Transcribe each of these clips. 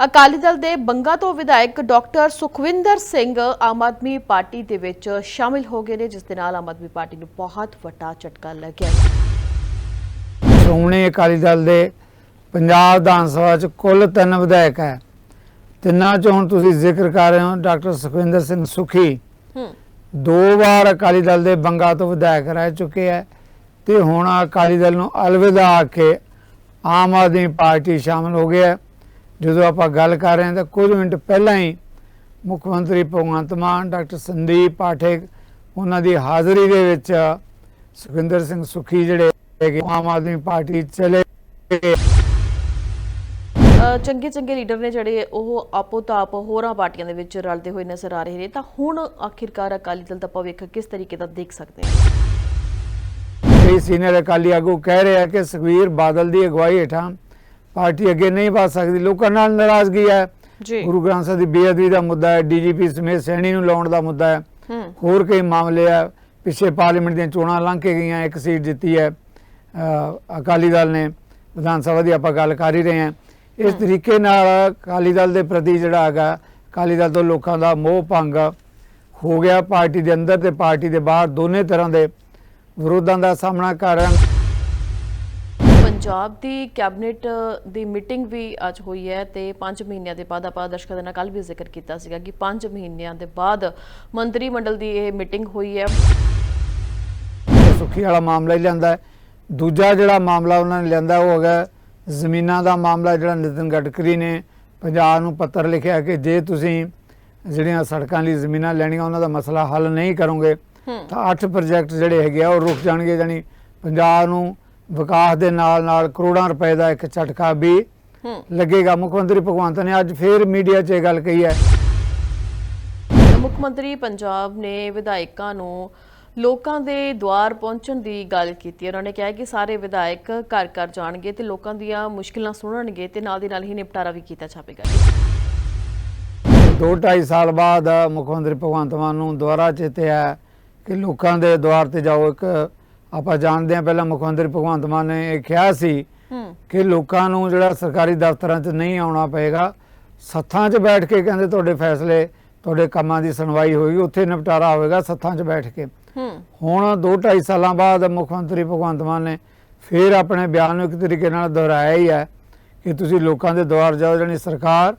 ਅਕਾਲੀ ਦਲ ਦੇ ਬੰਗਾ ਤੋਂ ਵਿਧਾਇਕ ਡਾਕਟਰ ਸੁਖਵਿੰਦਰ ਸਿੰਘ ਆਮ ਆਦਮੀ ਪਾਰਟੀ ਦੇ ਵਿੱਚ ਸ਼ਾਮਿਲ ਹੋ ਗਏ ਨੇ ਜਿਸ ਦੇ ਨਾਲ ਆਮ ਆਦਮੀ ਪਾਰਟੀ ਨੂੰ ਬਹੁਤ ਵੱਡਾ ਝਟਕਾ ਲੱਗਿਆ ਹੈ। ਸ਼੍ਰੋਮਣੀ ਅਕਾਲੀ ਦਲ ਦੇ ਪੰਜਾਬ ਵਿਧਾਨ ਸਭਾ ਚ ਕੁੱਲ ਤਿੰਨ ਵਿਧਾਇਕ ਹੈ। ਤਿੰਨਾਂ ਚੋਂ ਹੁਣ ਤੁਸੀਂ ਜ਼ਿਕਰ ਕਰ ਰਹੇ ਹੋ ਡਾਕਟਰ ਸੁਖਵਿੰਦਰ ਸਿੰਘ ਸੁਖੀ। ਹੂੰ। ਦੋ ਵਾਰ ਅਕਾਲੀ ਦਲ ਦੇ ਬੰਗਾ ਤੋਂ ਵਿਧਾਇਕ ਰਹਿ ਚੁੱਕੇ ਹੈ ਤੇ ਹੁਣ ਅਕਾਲੀ ਦਲ ਨੂੰ ਅਲਵਿਦਾ ਆ ਕੇ ਆਮ ਆਦਮੀ ਪਾਰਟੀ ਸ਼ਾਮਲ ਹੋ ਗਿਆ ਹੈ। ਜਦੋਂ ਆਪਾਂ ਗੱਲ ਕਰ ਰਹੇ ਹਾਂ ਤਾਂ ਕੁਝ ਮਿੰਟ ਪਹਿਲਾਂ ਹੀ ਮੁੱਖ ਮੰਤਰੀ ਭਗਵੰਤ ਮਾਨ ਡਾਕਟਰ ਸੰਦੀਪ ਪਾਠਕ ਉਹਨਾਂ ਦੀ ਹਾਜ਼ਰੀ ਦੇ ਵਿੱਚ ਸੁਖਵਿੰਦਰ ਸਿੰਘ ਸੁਖੀ ਜਿਹੜੇ ਆਮ ਆਦਮੀ ਪਾਰਟੀ ਚਲੇ ਚੰਗੇ ਚੰਗੇ ਲੀਡਰ ਨੇ ਜਿਹੜੇ ਉਹ ਆਪੋ ਤਾਪ ਹੋਰਾਂ ਪਾਰਟੀਆਂ ਦੇ ਵਿੱਚ ਰਲਦੇ ਹੋਏ ਨਜ਼ਰ ਆ ਰਹੇ ਨੇ। ਤਾਂ ਹੁਣ ਆਖਿਰਕਾਰ ਅਕਾਲੀ ਦਲ ਦਾ ਭਵਿੱਖ ਕਿਸ ਤਰੀਕੇ ਦਾ ਦੇਖ ਸਕਦੇ ਹਾਂ ਕਈ ਸੀਨੀਅਰ ਅਕਾਲੀ ਆਗੂ ਕਹਿ ਰਹੇ ਆ ਕਿ ਸੁਖਵੀਰ ਬਾਦਲ ਦੀ ਅਗਵਾਈ ਹੇਠਾਂ ਪਾਰਟੀ ਅੱਗੇ ਨਹੀਂ ਵਧ ਸਕਦੀ ਲੋਕਾਂ ਨਾਲ ਨਾਰਾਜ਼ਗੀ ਹੈ। ਜੀ। ਗੁਰੂ ਗ੍ਰੰਥ ਸਾਹਿਬ ਦੀ ਬੇਅਦਬੀ ਦਾ ਮੁੱਦਾ ਹੈ ਡੀਜੀਪੀ ਸਮੇਤ ਸੈਣੀ ਨੂੰ ਲਾਉਣ ਦਾ ਮੁੱਦਾ ਹੈ। ਹੋਰ ਕਈ ਮਾਮਲੇ ਆ ਪਿੱਛੇ ਪਾਰਲੀਮੈਂਟ ਦੀਆਂ ਚੋਣਾਂ ਲੰਘ ਕੇ ਗਈਆਂ ਇੱਕ ਸੀਟ ਜਿੱਤੀ ਹੈ ਅਕਾਲੀ ਦਲ ਨੇ ਵਿਧਾਨ ਸਭਾ ਦੀ ਆਪਾਂ ਗੱਲ ਕਰ ਹੀ ਰਹੇ ਹਾਂ। ਇਸ ਤਰੀਕੇ ਨਾਲ ਅਕਾਲੀ ਦਲ ਦੇ ਪ੍ਰਤੀ ਜਿਹੜਾ ਹੈਗਾ ਅਕਾਲੀ ਦਲ ਤੋਂ ਲੋਕਾਂ ਦਾ ਮੋਹ ਭੰਗ ਹੋ ਗਿਆ। ਪਾਰਟੀ ਦੇ ਅੰਦਰ ਤੇ ਪਾਰਟੀ ਦੇ ਬਾਹਰ ਦੋਨੇ ਤਰ੍ਹਾਂ ਦੇ ਵਿਰੋਧਾਂ ਦਾ ਸਾਹਮਣਾ ਕਰ ਰਹੇ ਪੰਜਾਬ ਦੀ ਕੈਬਨਿਟ ਦੀ ਮੀਟਿੰਗ ਵੀ ਅੱਜ ਹੋਈ ਹੈ ਤੇ 5 ਮਹੀਨਿਆਂ ਦੇ ਬਾਅਦ ਆਪਾਂ ਦਰਸ਼ਕਾਂ ਦੇ ਨਾਲ ਕੱਲ ਵੀ ਜ਼ਿਕਰ ਕੀਤਾ ਸੀਗਾ ਕਿ 5 ਮਹੀਨਿਆਂ ਦੇ ਬਾਅਦ ਮੰਤਰੀ ਮੰਡਲ ਦੀ ਇਹ ਮੀਟਿੰਗ ਹੋਈ ਹੈ ਸੁੱਖੀ ਵਾਲਾ ਮਾਮਲਾ ਹੀ ਲਿਆਂਦਾ ਹੈ। ਦੂਜਾ ਜਿਹੜਾ ਮਾਮਲਾ ਉਹਨਾਂ ਨੇ ਲਿਆਂਦਾ ਉਹ ਹੈਗਾ ਜ਼ਮੀਨਾਂ ਦਾ ਮਾਮਲਾ ਜਿਹੜਾ ਨਿਤਿਨ ਗਡਕਰੀ ਨੇ ਪੰਜਾਬ ਨੂੰ ਪੱਤਰ ਲਿਖਿਆ ਕਿ ਜੇ ਤੁਸੀਂ ਜਿਹੜੀਆਂ ਸੜਕਾਂ ਲਈ ਜ਼ਮੀਨਾਂ ਲੈਣੀਆਂ ਉਹਨਾਂ ਦਾ ਮਸਲਾ ਹੱਲ ਨਹੀਂ ਕਰੋਗੇ ਤਾਂ ਅੱਠ ਪ੍ਰੋਜੈਕਟ ਜਿਹੜੇ ਹੈਗੇ ਆ ਉਹ ਰੁਕ ਜਾਣਗੇ ਜਾਨੀ ਪੰਜਾਬ ਨੂੰ ਵਿਕਾਸ ਦੇ ਨਾਲ ਨਾਲ ਕਰੋੜਾਂ ਰੁਪਏ ਦਾ ਇੱਕ ਝਟਕਾ ਵੀ ਹੂੰ। ਲੱਗੇਗਾ। ਮੁੱਖ ਮੰਤਰੀ ਭਗਵੰਤ ਨੇ ਅੱਜ ਫੇਰ ਮੀਡੀਆ 'ਚ ਇਹ ਗੱਲ ਕਹੀ ਹੈ। ਮੁੱਖ ਮੰਤਰੀ ਪੰਜਾਬ ਨੇ ਵਿਧਾਇਕਾਂ ਨੂੰ ਲੋਕਾਂ ਦੇ ਦੁਆਰ ਪਹੁੰਚਣ ਦੀ ਗੱਲ ਕੀਤੀ। ਉਹਨਾਂ ਨੇ ਕਿਹਾ ਕਿ ਸਾਰੇ ਵਿਧਾਇਕ ਘਰ ਘਰ ਜਾਣਗੇ ਤੇ ਲੋਕਾਂ ਦੀਆਂ ਮੁਸ਼ਕਿਲਾਂ ਸੁਣਨਗੇ ਤੇ ਨਾਲ ਦੀ ਨਾਲ ਹੀ ਨਿਪਟਾਰਾ ਵੀ ਕੀਤਾ ਜਾਵੇਗਾ। ਦੋ ਢਾਈ ਸਾਲ ਬਾਅਦ ਮੁੱਖ ਮੰਤਰੀ ਭਗਵੰਤ ਮਾਨ ਨੂੰ ਦੁਬਾਰਾ ਚੇਤੇ ਆਇਆ ਕਿ ਲੋਕਾਂ ਦੇ ਦੁਆਰ ਤੇ ਜਾਓ ਇੱਕ ਆਪਾਂ ਜਾਣਦੇ ਹਾਂ ਪਹਿਲਾਂ ਮੁੱਖ ਮੰਤਰੀ ਭਗਵੰਤ ਮਾਨ ਨੇ ਇਹ ਕਿਹਾ ਸੀ ਕਿ ਲੋਕਾਂ ਨੂੰ ਜਿਹੜਾ ਸਰਕਾਰੀ ਦਫ਼ਤਰਾਂ 'ਚ ਨਹੀਂ ਆਉਣਾ ਪਏਗਾ ਸੱਥਾਂ 'ਚ ਬੈਠ ਕੇ ਕਹਿੰਦੇ ਤੁਹਾਡੇ ਫੈਸਲੇ ਤੁਹਾਡੇ ਕੰਮਾਂ ਦੀ ਸੁਣਵਾਈ ਹੋਏਗੀ ਉੱਥੇ ਨਿਪਟਾਰਾ ਹੋਵੇਗਾ ਸੱਥਾਂ 'ਚ ਬੈਠ ਕੇ। ਹੁਣ ਦੋ ਢਾਈ ਸਾਲਾਂ ਬਾਅਦ ਮੁੱਖ ਮੰਤਰੀ ਭਗਵੰਤ ਮਾਨ ਨੇ ਫੇਰ ਆਪਣੇ ਬਿਆਨ ਨੂੰ ਇੱਕ ਤਰੀਕੇ ਨਾਲ ਦੁਹਰਾਇਆ ਹੀ ਹੈ ਕਿ ਤੁਸੀਂ ਲੋਕਾਂ ਦੇ ਦੁਆਰ ਜਾਓ ਜਾਣੀ ਸਰਕਾਰ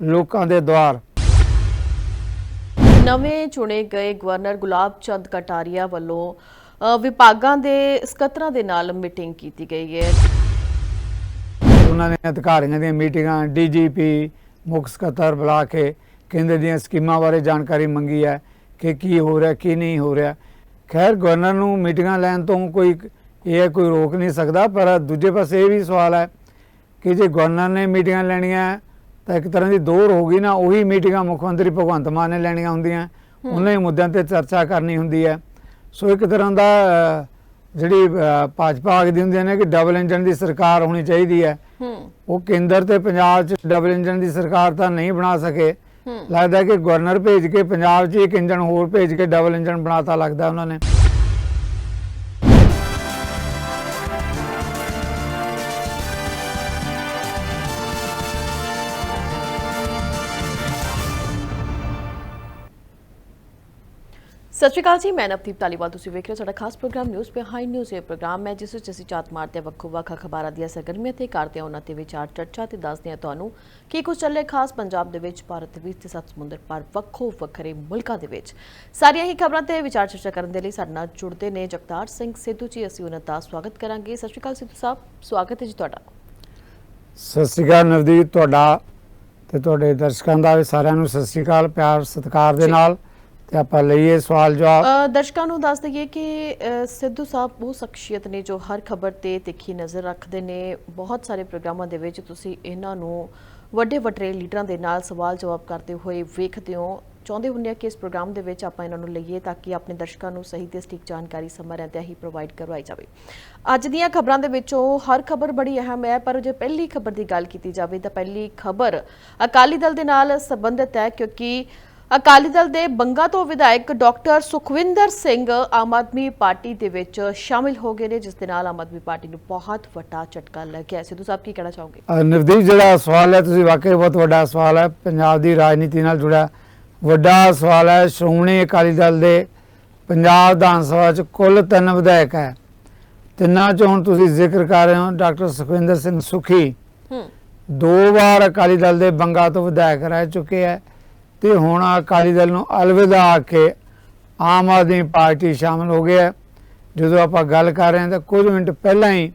ਲੋਕਾਂ ਦੇ ਦੁਆਰ ਨਵੇਂ ਚੁਣੇ ਗਏ ਗਵਰਨਰ ਗੁਲਾਬ ਚੰਦ ਕਟਾਰੀਆ ਵੱਲੋਂ ਵਿਭਾਗਾਂ ਦੇ ਸਕੱਤਰਾਂ ਦੇ ਨਾਲ ਮੀਟਿੰਗ ਕੀਤੀ ਗਈ ਹੈ। ਉਹਨਾਂ ਨੇ ਅਧਿਕਾਰੀਆਂ ਦੀਆਂ ਮੀਟਿੰਗਾਂ ਡੀਜੀਪੀ ਮੁੱਖ ਸਕੱਤਰ ਬੁਲਾ ਕੇ ਕੇਂਦਰ ਦੀਆਂ ਸਕੀਮਾਂ ਬਾਰੇ ਜਾਣਕਾਰੀ ਮੰਗੀ ਹੈ ਕਿ ਕੀ ਹੋ ਰਿਹਾ ਕੀ ਨਹੀਂ ਹੋ ਰਿਹਾ। ਖੈਰ ਗਵਰਨਰ ਨੂੰ ਮੀਟਿੰਗਾਂ ਲੈਣ ਤੋਂ ਕੋਈ ਇਹ ਕੋਈ ਰੋਕ ਨਹੀਂ ਸਕਦਾ ਪਰ ਦੂਜੇ ਪਾਸੇ ਇਹ ਵੀ ਸਵਾਲ ਹੈ ਕਿ ਜੇ ਗਵਰਨਰ ਨੇ ਮੀਟਿੰਗਾਂ ਲੈਣੀਆਂ ਤਾਂ ਇੱਕ ਤਰ੍ਹਾਂ ਦੀ ਦੋਰ ਹੋ ਗਈ ਨਾ ਉਹੀ ਮੀਟਿੰਗਾਂ ਮੁੱਖ ਮੰਤਰੀ ਭਗਵੰਤ ਮਾਨ ਨੇ ਲੈਣੀਆਂ ਹੁੰਦੀਆਂ। ਉਹਨਾਂ ਹੀ ਮੁੱਦਿਆਂ ਤੇ ਚਰਚਾ ਕਰਨੀ ਹੁੰਦੀ ਹੈ। ਸੋ ਇੱਕ ਤਰ੍ਹਾਂ ਦਾ ਜਿਹੜੀ ਭਾਜਪਾ ਆਖਦੀ ਹੁੰਦੀ ਹੈ ਨਾ ਕਿ ਡਬਲ ਇੰਜਨ ਦੀ ਸਰਕਾਰ ਹੋਣੀ ਚਾਹੀਦੀ ਹੈ। ਉਹ ਕੇਂਦਰ ਤੇ ਪੰਜਾਬ 'ਚ ਡਬਲ ਇੰਜਨ ਦੀ ਸਰਕਾਰ ਤਾਂ ਨਹੀਂ ਬਣਾ ਸਕੇ। ਲੱਗਦਾ ਕਿ ਗਵਰਨਰ ਭੇਜ ਕੇ ਪੰਜਾਬ 'ਚ ਇੱਕ ਇੰਜਨ ਹੋਰ ਭੇਜ ਕੇ ਡਬਲ ਇੰਜਨ ਬਣਾਤਾ ਲੱਗਦਾ ਉਹਨਾਂ ਨੇ। ਸਤਿ ਸ਼੍ਰੀ ਅਕਾਲ ਜੀ ਮੈਂ ਨਵਦੀਪ ਧਾਲੀਵਾਲ ਤੁਸੀਂ ਵੇਖ ਰਹੇ ਹੋ ਸਾਡਾ ਖਾਸ ਪ੍ਰੋਗਰਾਮ ਨਿਊਜ਼ ਬਿਹਾਈਂਡ ਨਿਊਜ਼ ਇਹ ਪ੍ਰੋਗਰਾਮ ਹੈ ਜਿਸ ਵਿੱਚ ਅਸੀਂ ਚਾਤ ਮਾਰਦੇ ਹਾਂ ਵੱਖੋ ਵੱਖ ਖਬਰਾਂ ਦੀਆਂ ਸਰਗਰਮੀਆਂ ਤੇ ਕਰਦੇ ਹਾਂ ਉਹਨਾਂ ਤੇ ਵਿਚਾਰ ਚਰਚਾ ਤੇ ਦੱਸਦੇ ਹਾਂ ਤੁਹਾਨੂੰ ਕੀ ਕੁਝ ਚੱਲੇ ਖਾਸ ਪੰਜਾਬ ਦੇ ਵਿੱਚ ਭਾਰਤ ਵਿੱਚ ਤੇ ਸੱਤ ਸਮੁੰਦਰ ਪਾਰ ਵੱਖੋ ਵੱਖਰੇ ਮੁਲਕਾਂ ਦੇ ਵਿੱਚ। ਸਾਰੀਆਂ ਹੀ ਖਬਰਾਂ ਤੇ ਵਿਚਾਰ ਚਰਚਾ ਕਰਨ ਦੇ ਲਈ ਸਾਡੇ ਨਾਲ ਜੁੜਦੇ ਨੇ ਜਗਤਾਰ ਸਿੰਘ ਸਿੱਧੂ ਜੀ ਅਸੀਂ ਉਹਨਾਂ ਦਾ ਸਵਾਗਤ ਕਰਾਂਗੇ। ਸਤਿ ਸ਼੍ਰੀ ਅਕਾਲ ਸਿੱਧੂ ਸਾਹਿਬ ਸਵਾਗਤ ਹੈ ਜੀ ਤੁਹਾਡਾ। ਸਤਿ ਸ਼੍ਰੀ ਅਕਾਲ ਨਵਦੀਪ ਤੁਹਾਡਾ ਤੇ ਤੁਹਾਡੇ ਦਰਸ਼ਕਾਂ ਦਾ ਵੀ ਸਾਰਿਆਂ ਨੂੰ ਸਤਿ ਸ਼੍ਰੀ ਅਕਾਲ ਪਿਆਰ ਸਤਿਕਾਰ ਦੇ। ਨਾਲ। ਤੇ ਆਪਾਂ ਲਈਏ ਸਵਾਲ ਜਵਾਬ। ਦਰਸ਼ਕਾਂ ਨੂੰ ਦੱਸ ਦਈਏ ਕਿ ਸਿੱਧੂ ਸਾਹਿਬ ਉਹ ਸ਼ਖਸੀਅਤ ਨੇ ਜੋ ਹਰ ਖਬਰ ਤੇ ਤਿੱਖੀ ਨਜ਼ਰ ਰੱਖਦੇ ਨੇ। ਬਹੁਤ ਸਾਰੇ ਪ੍ਰੋਗਰਾਮਾਂ ਦੇ ਵਿੱਚ ਤੁਸੀਂ ਇਹਨਾਂ ਨੂੰ ਵੱਡੇ ਵੱਡੇ ਲੀਡਰਾਂ ਦੇ ਨਾਲ ਸਵਾਲ ਜਵਾਬ ਕਰਦੇ ਹੋਏ ਵੇਖਦੇ ਹੋ। ਚਾਹੁੰਦੇ ਹੁੰਦੇ ਆ ਕਿ ਇਸ ਪ੍ਰੋਗਰਾਮ ਦੇ ਵਿੱਚ ਆਪਾਂ ਇਹਨਾਂ ਨੂੰ ਲਈਏ ਤਾਂ ਕਿ ਆਪਣੇ ਦਰਸ਼ਕਾਂ ਨੂੰ ਸਹੀ ਤੇ ਸਟੀਕ ਜਾਣਕਾਰੀ ਸਮਾਂ ਰਹਿੰਦਿਆਂ ਹੀ ਪ੍ਰੋਵਾਈਡ ਕਰਵਾਈ ਜਾਵੇ। ਅੱਜ ਦੀਆਂ ਖਬਰਾਂ ਦੇ ਵਿੱਚੋਂ ਹਰ ਖਬਰ ਬੜੀ ਅਹਿਮ ਹੈ, ਪਰ ਜੇ ਪਹਿਲੀ ਖਬਰ ਦੀ ਗੱਲ ਕੀਤੀ ਜਾਵੇ ਤਾਂ ਪਹਿਲੀ ਖਬਰ ਅਕਾਲੀ ਦਲ ਦੇ ਨਾਲ ਸੰਬੰਧਿਤ ਹੈ, ਕਿਉਂਕਿ ਅਕਾਲੀ ਦਲ ਦੇ ਬੰਗਾ ਤੋਂ ਵਿਧਾਇਕ ਡਾਕਟਰ ਸੁਖਵਿੰਦਰ ਸਿੰਘ ਆਮ ਆਦਮੀ ਪਾਰਟੀ ਦੇ ਵਿੱਚ ਸ਼ਾਮਿਲ ਹੋ ਗਏ ਨੇ ਜਿਸ ਦੇ ਨਾਲ ਆਮ ਆਦਮੀ ਪਾਰਟੀ ਨੂੰ ਬਹੁਤ ਵੱਡਾ ਝਟਕਾ ਲੱਗਿਆ। ਸਿੱਧੂ ਸਾਹਿਬ ਕੀ ਕਹਿਣਾ ਚਾਹੋਗੇ? ਅ, ਨਵਦੀਪ ਜਿਹੜਾ ਸਵਾਲ ਹੈ ਤੁਸੀਂ ਵਾਕਈ ਬਹੁਤ ਵੱਡਾ ਸਵਾਲ ਹੈ। ਪੰਜਾਬ ਦੀ ਰਾਜਨੀਤੀ ਨਾਲ ਜੁੜਾ ਵੱਡਾ ਸਵਾਲ ਹੈ। ਸ਼੍ਰੋਮਣੀ ਅਕਾਲੀ ਦਲ ਦੇ ਪੰਜਾਬ ਵਿਧਾਨ ਸਭਾ ਚ ਕੁੱਲ ਤਿੰਨ ਵਿਧਾਇਕ ਹੈ। ਤਿੰਨਾਂ ਚੋਂ ਹੁਣ ਤੁਸੀਂ ਜ਼ਿਕਰ ਕਰ ਰਹੇ ਹੋ ਡਾਕਟਰ ਸੁਖਵਿੰਦਰ ਸਿੰਘ ਸੁਖੀ। ਦੋ ਵਾਰ ਅਕਾਲੀ ਦਲ ਦੇ ਬੰਗਾ ਤੋਂ ਵਿਧਾਇਕ ਰਹਿ ਚੁੱਕੇ ਹੈ। ਤੇ ਹੁਣ ਅਕਾਲੀ ਦਲ ਨੂੰ ਅਲਵਿਦਾ ਆ ਕੇ ਆਮ ਆਦਮੀ ਪਾਰਟੀ ਸ਼ਾਮਲ ਹੋ ਗਿਆ ਜਦੋਂ ਆਪਾਂ ਗੱਲ ਕਰ ਰਹੇ ਹਾਂ ਤਾਂ ਕੁਝ ਮਿੰਟ ਪਹਿਲਾਂ ਹੀ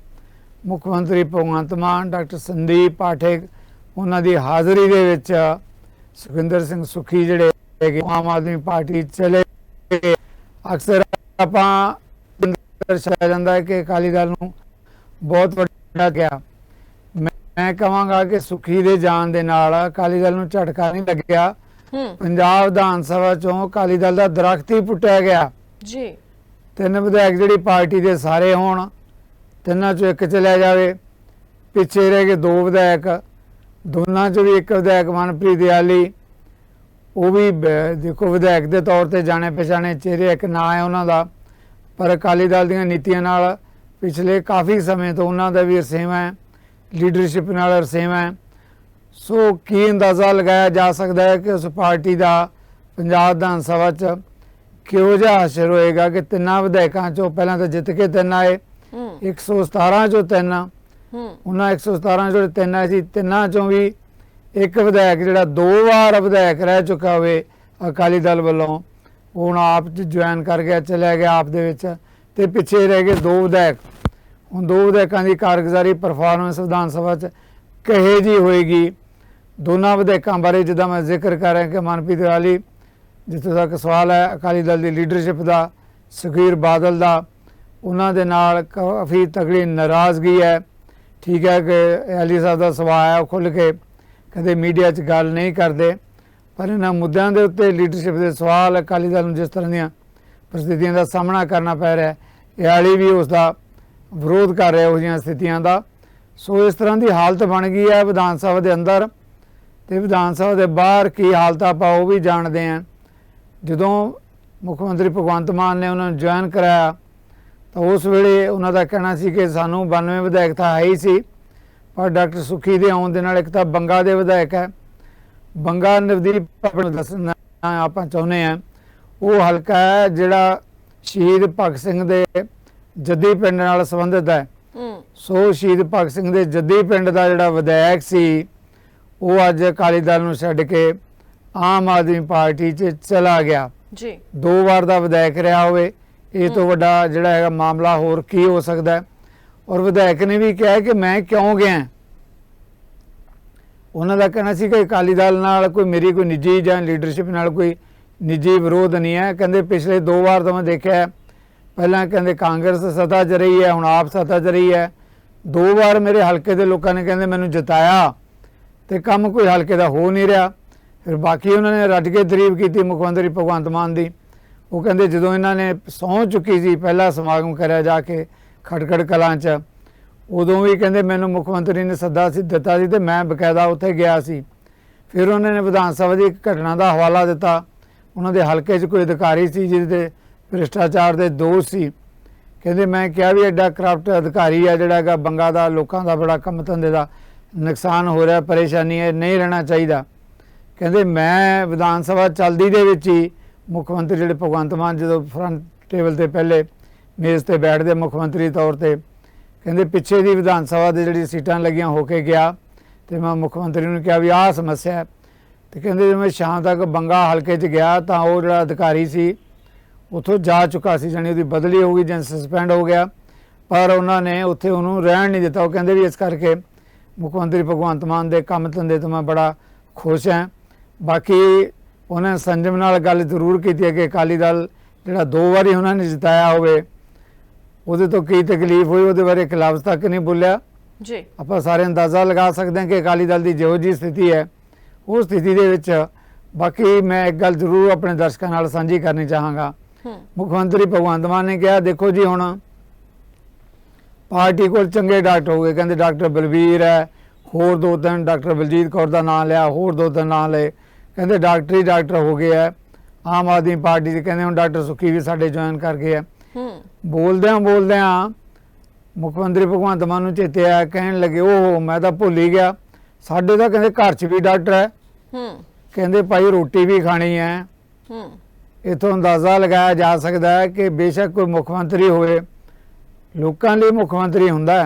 ਮੁੱਖ ਮੰਤਰੀ ਭਗਵੰਤ ਮਾਨ, ਡਾਕਟਰ ਸੰਦੀਪ ਪਾਠਕ ਉਹਨਾਂ ਦੀ ਹਾਜ਼ਰੀ ਦੇ ਵਿੱਚ ਸੁਖਿੰਦਰ ਸਿੰਘ ਸੁਖੀ ਜਿਹੜੇ ਹੈਗੇ ਆਮ ਆਦਮੀ ਪਾਰਟੀ ਚਲੇ ਅਕਸਰ ਆਪਾਂ ਦਰਸਾਇਆ ਜਾਂਦਾ ਹੈ ਕਿ ਅਕਾਲੀ ਦਲ ਨੂੰ ਬਹੁਤ ਵੱਡਾ ਗਿਆ। ਮੈਂ ਮੈਂ ਕਹਾਂਗਾ ਕਿ ਸੁਖੀ ਦੇ ਜਾਣ ਦੇ ਨਾਲ ਅਕਾਲੀ ਦਲ ਨੂੰ ਝਟਕਾ ਨਹੀਂ ਲੱਗਿਆ। ਪੰਜਾਬ ਵਿਧਾਨ ਸਭਾ ਚੋਂ ਅਕਾਲੀ ਦਲ ਦਾ ਦਰਖਤ ਹੀ ਪੁੱਟਿਆ ਗਿਆ। ਜੀ। ਤਿੰਨ ਵਿਧਾਇਕ ਜਿਹੜੀ ਪਾਰਟੀ ਦੇ ਸਾਰੇ ਹੋਣ ਤਿੰਨਾਂ ਚੋਂ ਇੱਕ ਚਲਿਆ ਜਾਵੇ। ਪਿੱਛੇ ਰਹਿ ਗਏ ਦੋ ਵਿਧਾਇਕ ਦੋਨਾਂ ਚੋਂ ਵੀ ਇੱਕ ਵਿਧਾਇਕ ਮਨਪ੍ਰੀਤ ਦਿਆਲੀ। ਉਹ ਵੀ ਦੇਖੋ ਵਿਧਾਇਕ ਦੇ ਤੌਰ ਤੇ ਜਾਣੇ ਪਛਾਣੇ ਚਿਹਰੇ ਇੱਕ ਨਾਂ ਹੈ ਉਹਨਾਂ ਦਾ। ਪਰ ਅਕਾਲੀ ਦਲ ਦੀਆਂ ਨੀਤੀਆਂ ਨਾਲ ਪਿਛਲੇ ਕਾਫੀ ਸਮੇਂ ਤੋਂ ਉਹਨਾਂ ਦਾ ਵੀ ਰਸੇਵਾ ਹੈ ਲੀਡਰਸ਼ਿਪ ਨਾਲ ਰਸੇਵਾ ਹੈ। ਸੋ ਕੀ ਅੰਦਾਜ਼ਾ ਲਗਾਇਆ ਜਾ ਸਕਦਾ ਹੈ ਕਿ ਉਸ ਪਾਰਟੀ ਦਾ ਪੰਜਾਬ ਵਿਧਾਨ ਸਭਾ 'ਚ ਕਿਹੋ ਜਿਹਾ ਅਸਰ ਹੋਏਗਾ ਕਿ ਤਿੰਨਾਂ ਵਿਧਾਇਕਾਂ 'ਚੋਂ ਪਹਿਲਾਂ ਤਾਂ ਜਿੱਤ ਕੇ ਤਿੰਨ ਆਏ ਹੂੰ। 117 ਚੋਂ ਤਿੰਨ ਉਹਨਾਂ 117 ਚੋਂ ਤਿੰਨ ਆਏ ਸੀ ਤਿੰਨਾਂ ਚੋਂ ਵੀ ਇੱਕ ਵਿਧਾਇਕ ਜਿਹੜਾ ਦੋ ਵਾਰ ਵਿਧਾਇਕ ਰਹਿ ਚੁੱਕਾ ਹੋਵੇ ਅਕਾਲੀ ਦਲ ਵੱਲੋਂ ਉਹ ਹੁਣ ਆਪ ਚ ਜੁਆਇਨ ਕਰ ਗਿਆ ਚਲਿਆ ਗਿਆ ਆਪ ਦੇ ਵਿੱਚ ਤੇ ਪਿੱਛੇ ਰਹਿ ਗਏ ਦੋ ਵਿਧਾਇਕ। ਹੁਣ ਦੋ ਵਿਧਾਇਕਾਂ ਦੀ ਕਾਰਗੁਜ਼ਾਰੀ ਪਰਫਾਰਮੈਂਸ ਵਿਧਾਨ ਸਭਾ ਚ ਕਹੇ ਜੀ ਹੋਏਗੀ? ਦੋਨਾਂ ਵਿਧਾਇਕਾਂ ਬਾਰੇ ਜਿੱਦਾਂ ਮੈਂ ਜ਼ਿਕਰ ਕਰ ਰਿਹਾ ਕਿ ਮਨਪ੍ਰੀਤ ਵਾਲੀ ਜਿੱਥੋਂ ਤੱਕ ਸਵਾਲ ਹੈ, ਅਕਾਲੀ ਦਲ ਦੀ ਲੀਡਰਸ਼ਿਪ ਦਾ ਸੁਖੀਰ ਬਾਦਲ ਦਾ, ਉਹਨਾਂ ਦੇ ਨਾਲ ਕਾਫੀ ਤਗੜੀ ਨਾਰਾਜ਼ਗੀ ਹੈ। ਠੀਕ ਹੈ ਕਿ ਅਲੀ ਸਾਹਿਬ ਦਾ ਸਵਾਲ ਹੈ, ਉਹ ਖੁੱਲ ਕੇ ਕਦੇ ਮੀਡੀਆ 'ਚ ਗੱਲ ਨਹੀਂ ਕਰਦੇ। ਪਰ ਇਹਨਾਂ ਮੁੱਦਿਆਂ ਦੇ ਉੱਤੇ ਲੀਡਰਸ਼ਿਪ ਦੇ ਸਵਾਲ ਅਕਾਲੀ ਦਲ ਨੂੰ ਜਿਸ ਤਰ੍ਹਾਂ ਦੀਆਂ ਪ੍ਰਸਥਿਤੀਆਂ ਦਾ ਸਾਹਮਣਾ ਕਰਨਾ ਪੈ ਰਿਹਾ ਹੈ, ਇਹ ਵਾਲੀ ਵੀ ਉਸ ਦਾ ਵਿਰੋਧ ਕਰ ਰਿਹਾ ਉਹ ਜਿਹੀਆਂ ਸਥਿਤੀਆਂ ਦਾ। ਸੋ ਇਸ ਤਰ੍ਹਾਂ ਦੀ ਹਾਲਤ ਬਣ ਗਈ ਹੈ ਵਿਧਾਨ ਸਭਾ ਦੇ ਅੰਦਰ। ਤੇ ਵਿਧਾਨ ਸਭਾ ਦੇ ਬਾਹਰ ਕੀ ਹਾਲਤ ਆ ਆਪਾਂ ਉਹ ਵੀ ਜਾਣਦੇ ਹਾਂ। ਜਦੋਂ ਮੁੱਖ ਮੰਤਰੀ ਭਗਵੰਤ ਮਾਨ ਨੇ ਉਹਨਾਂ ਨੂੰ ਜੁਆਇਨ ਕਰਾਇਆ ਤਾਂ ਉਸ ਵੇਲੇ ਉਹਨਾਂ ਦਾ ਕਹਿਣਾ ਸੀ ਕਿ ਸਾਨੂੰ 92 ਵਿਧਾਇਕ ਤਾਂ ਹੈ ਹੀ ਸੀ ਪਰ ਡਾਕਟਰ ਸੁਖੀ ਦੇ ਆਉਣ ਦੇ ਨਾਲ ਇੱਕ ਤਾਂ ਬੰਗਾ ਦੇ ਵਿਧਾਇਕ ਹੈ। ਬੰਗਾ ਨਵਦੀਪ ਆਪਣੇ ਦੱਸਣਾ ਆਪਾਂ ਚਾਹੁੰਦੇ ਆ ਉਹ ਹਲਕਾ ਹੈ ਜਿਹੜਾ ਸ਼ਹੀਦ ਭਗਤ ਸਿੰਘ ਦੇ ਜੱਦੀ ਪਿੰਡ ਨਾਲ ਸੰਬੰਧਿਤ ਹੈ। ਹੂੰ। ਸੋ ਸ਼ਹੀਦ ਭਗਤ ਸਿੰਘ ਦੇ ਜੱਦੀ ਪਿੰਡ ਦਾ ਜਿਹੜਾ ਵਿਧਾਇਕ ਸੀ ਉਹ ਅੱਜ ਅਕਾਲੀ ਦਲ ਨੂੰ ਛੱਡ ਕੇ ਆਮ ਆਦਮੀ ਪਾਰਟੀ 'ਚ ਚਲਾ ਗਿਆ। ਜੀ। ਦੋ ਵਾਰ ਦਾ ਵਿਧਾਇਕ ਰਿਹਾ ਹੋਵੇ ਇਹ ਤੋਂ ਵੱਡਾ ਜਿਹੜਾ ਹੈਗਾ ਮਾਮਲਾ ਹੋਰ ਕੀ ਹੋ ਸਕਦਾ ਹੈ? ਔਰ ਵਿਧਾਇਕ ਨੇ ਵੀ ਕਿਹਾ ਕਿ ਮੈਂ ਕਿਉਂ ਗਿਆ? ਉਹਨਾਂ ਦਾ ਕਹਿਣਾ ਸੀ ਕਿ ਅਕਾਲੀ ਦਲ ਨਾਲ ਕੋਈ ਮੇਰੀ ਕੋਈ ਨਿੱਜੀ ਜਾਂ ਲੀਡਰਸ਼ਿਪ ਨਾਲ ਕੋਈ ਨਿੱਜੀ ਵਿਰੋਧ ਨਹੀਂ ਹੈ। ਕਹਿੰਦੇ ਪਿਛਲੇ ਦੋ ਵਾਰ ਤਾਂ ਮੈਂ ਦੇਖਿਆ ਹੈ, ਪਹਿਲਾਂ ਕਹਿੰਦੇ ਕਾਂਗਰਸ ਸੱਤਾ 'ਚ ਰਹੀ ਹੈ ਹੁਣ ਆਪ ਸੱਤਾ 'ਚ ਰਹੀ ਹੈ। ਦੋ ਵਾਰ ਮੇਰੇ ਹਲਕੇ ਦੇ ਲੋਕਾਂ ਨੇ ਕਹਿੰਦੇ ਮੈਨੂੰ ਜਿਤਾਇਆ। ਤੇ ਕੰਮ ਕੋਈ ਹਲਕੇ ਦਾ ਹੋ ਨਹੀਂ ਰਿਹਾ। ਫਿਰ ਬਾਕੀ ਉਹਨਾਂ ਨੇ ਰੱਜ ਕੇ ਤਾਰੀਫ ਕੀਤੀ ਮੁੱਖ ਮੰਤਰੀ ਭਗਵੰਤ ਮਾਨ ਦੀ। ਉਹ ਕਹਿੰਦੇ ਜਦੋਂ ਇਹਨਾਂ ਨੇ ਸਹੁੰ ਚੁੱਕੀ ਸੀ, ਪਹਿਲਾ ਸਮਾਗਮ ਕਰਿਆ ਜਾ ਕੇ ਖਟਖੜ ਕਲਾਂ 'ਚ, ਉਦੋਂ ਵੀ ਕਹਿੰਦੇ ਮੈਨੂੰ ਮੁੱਖ ਮੰਤਰੀ ਨੇ ਸੱਦਾ ਸੀ ਦਿੱਤਾ ਸੀ ਤੇ ਮੈਂ ਬਕਾਇਦਾ ਉੱਥੇ ਗਿਆ ਸੀ। ਫਿਰ ਉਹਨਾਂ ਨੇ ਵਿਧਾਨ ਸਭਾ ਦੀ ਇੱਕ ਘਟਨਾ ਦਾ ਹਵਾਲਾ ਦਿੱਤਾ। ਉਹਨਾਂ ਦੇ ਹਲਕੇ 'ਚ ਕੋਈ ਅਧਿਕਾਰੀ ਸੀ ਜਿਹਦੇ ਭ੍ਰਿਸ਼ਟਾਚਾਰ ਦੇ ਦੋਸ਼ ਸੀ। ਕਹਿੰਦੇ ਮੈਂ ਕਿਹਾ ਵੀ ਐਡਾ ਕਰਪਟ ਅਧਿਕਾਰੀ ਆ ਜਿਹੜਾ ਹੈਗਾ, ਬੰਗਾ ਦਾ, ਲੋਕਾਂ ਦਾ ਬੜਾ ਕੰਮ ਧੰਦੇ ਦਾ। ਨੁਕਸਾਨ ਹੋ ਰਿਹਾ, ਪਰੇਸ਼ਾਨੀ ਹੈ, ਨਹੀਂ ਰਹਿਣਾ ਚਾਹੀਦਾ। ਕਹਿੰਦੇ, ਮੈਂ ਵਿਧਾਨ ਸਭਾ ਚੱਲਦੀ ਦੇ ਵਿੱਚ ਹੀ ਮੁੱਖ ਮੰਤਰੀ ਜਿਹੜੇ ਭਗਵੰਤ ਮਾਨ ਜਦੋਂ ਫਰੰਟ ਟੇਬਲ ਤੇ ਪਹਿਲੇ ਮੇਜ਼ ਤੇ ਬੈਠਦੇ ਮੁੱਖ ਮੰਤਰੀ ਤੌਰ ਤੇ, ਕਹਿੰਦੇ, ਪਿੱਛੇ ਦੀ ਵਿਧਾਨ ਸਭਾ ਦੇ ਜਿਹੜੀ ਸੀਟਾਂ ਲੱਗੀਆਂ ਹੋ ਕੇ ਗਿਆ, ਤੇ ਮੈਂ ਮੁੱਖ ਮੰਤਰੀ ਨੂੰ ਕਿਹਾ ਵੀ ਆਹ ਸਮੱਸਿਆ ਹੈ। ਤੇ ਕਹਿੰਦੇ, ਜਦੋਂ ਮੈਂ ਸ਼ਾਮ ਤੱਕ ਬੰਗਾ ਹਲਕੇ 'ਚ ਗਿਆ, ਤਾਂ ਉਹ ਜਿਹੜਾ ਅਧਿਕਾਰੀ ਸੀ, ਉੱਥੋਂ ਜਾ ਚੁੱਕਾ ਸੀ, ਜਾਣੀ ਉਹਦੀ ਬਦਲੀ ਹੋ ਗਈ, ਜਾਂ ਸਸਪੈਂਡ ਹੋ ਗਿਆ। ਪਰ ਉਹਨਾਂ ਨੇ ਉੱਥੇ ਉਹਨੂੰ ਰਹਿਣ ਨਹੀਂ ਦਿੱਤਾ। ਉਹ ਕਹਿੰਦੇ ਵੀ ਇਸ ਕਰਕੇ ਮੁੱਖ ਮੰਤਰੀ ਭਗਵੰਤ ਮਾਨ ਦੇ ਕੰਮ ਧੰਦੇ ਤੋਂ ਮੈਂ ਬੜਾ ਖੁਸ਼ ਹਾਂ। ਬਾਕੀ ਉਹਨਾਂ ਸੰਜਮ ਨਾਲ ਗੱਲ ਜ਼ਰੂਰ ਕੀਤੀ ਹੈ ਕਿ ਅਕਾਲੀ ਦਲ ਜਿਹੜਾ ਦੋ ਵਾਰੀ ਉਹਨਾਂ ਨੇ ਜਿਤਾਇਆ ਹੋਵੇ ਉਹਦੇ ਤੋਂ ਕੀ ਤਕਲੀਫ ਹੋਈ ਉਹਦੇ ਬਾਰੇ ਇੱਕ ਲਫ਼ਜ਼ ਤੱਕ ਨਹੀਂ ਬੋਲਿਆ। ਜੀ। ਆਪਾਂ ਸਾਰੇ ਅੰਦਾਜ਼ਾ ਲਗਾ ਸਕਦੇ ਹਾਂ ਕਿ ਅਕਾਲੀ ਦਲ ਦੀ ਜਿਹੋ ਜਿਹੀ ਸਥਿਤੀ ਹੈ ਉਹ ਸਥਿਤੀ ਦੇ ਵਿੱਚ ਬਾਕੀ ਮੈਂ ਇੱਕ ਗੱਲ ਜ਼ਰੂਰ ਆਪਣੇ ਦਰਸ਼ਕਾਂ ਨਾਲ ਸਾਂਝੀ ਕਰਨੀ ਚਾਹਾਂਗਾ। ਮੁੱਖ ਮੰਤਰੀ ਭਗਵੰਤ ਮਾਨ ਨੇ ਕਿਹਾ ਦੇਖੋ ਜੀ ਹੁਣ ਪਾਰਟੀ ਕੋਲ ਚੰਗੇ ਡਾਕਟਰ ਹੋ ਗਏ ਕਹਿੰਦੇ ਡਾਕਟਰ ਬਲਵੀਰ ਹੈ ਹੋਰ ਦੋ ਤਿੰਨ ਡਾਕਟਰ ਬਲਜੀਤ ਕੌਰ ਦਾ ਨਾਮ ਲਿਆ ਹੋਰ ਦੋ ਤਿੰਨ ਨਾਮ ਲਏ ਕਹਿੰਦੇ ਡਾਕਟਰੀ ਡਾਕਟਰ ਹੋ ਗਏ ਆ ਆਮ ਆਦਮੀ ਪਾਰਟੀ ਦੇ ਕਹਿੰਦੇ ਹੁਣ ਡਾਕਟਰ ਸੁੱਖੀ ਵੀ ਸਾਡੇ ਜੁਆਇਨ ਕਰ ਗਏ ਆ ਹੂੰ। ਬੋਲਦਿਆਂ ਬੋਲਦਿਆਂ ਮੁੱਖ ਮੰਤਰੀ ਭਗਵੰਤ ਮਾਨ ਨੂੰ ਚੇਤੇ ਆਇਆ ਕਹਿਣ ਲੱਗੇ ਉਹ ਮੈਂ ਤਾਂ ਭੁੱਲ ਹੀ ਗਿਆ ਸਾਡੇ ਤਾਂ ਕਹਿੰਦੇ ਘਰ 'ਚ ਵੀ ਡਾਕਟਰ ਹੈ। ਹੂੰ। ਕਹਿੰਦੇ ਭਾਈ ਰੋਟੀ ਵੀ ਖਾਣੀ ਹੈ। ਹੂੰ। ਇਥੋਂ ਅੰਦਾਜ਼ਾ ਲਗਾਇਆ ਜਾ ਸਕਦਾ ਹੈ ਕਿ ਬੇਸ਼ੱਕ ਕੋਈ ਮੁੱਖ ਮੰਤਰੀ ਹੋਵੇ ਲੋਕਾਂ ਲਈ ਮੁੱਖ ਮੰਤਰੀ ਹੁੰਦਾ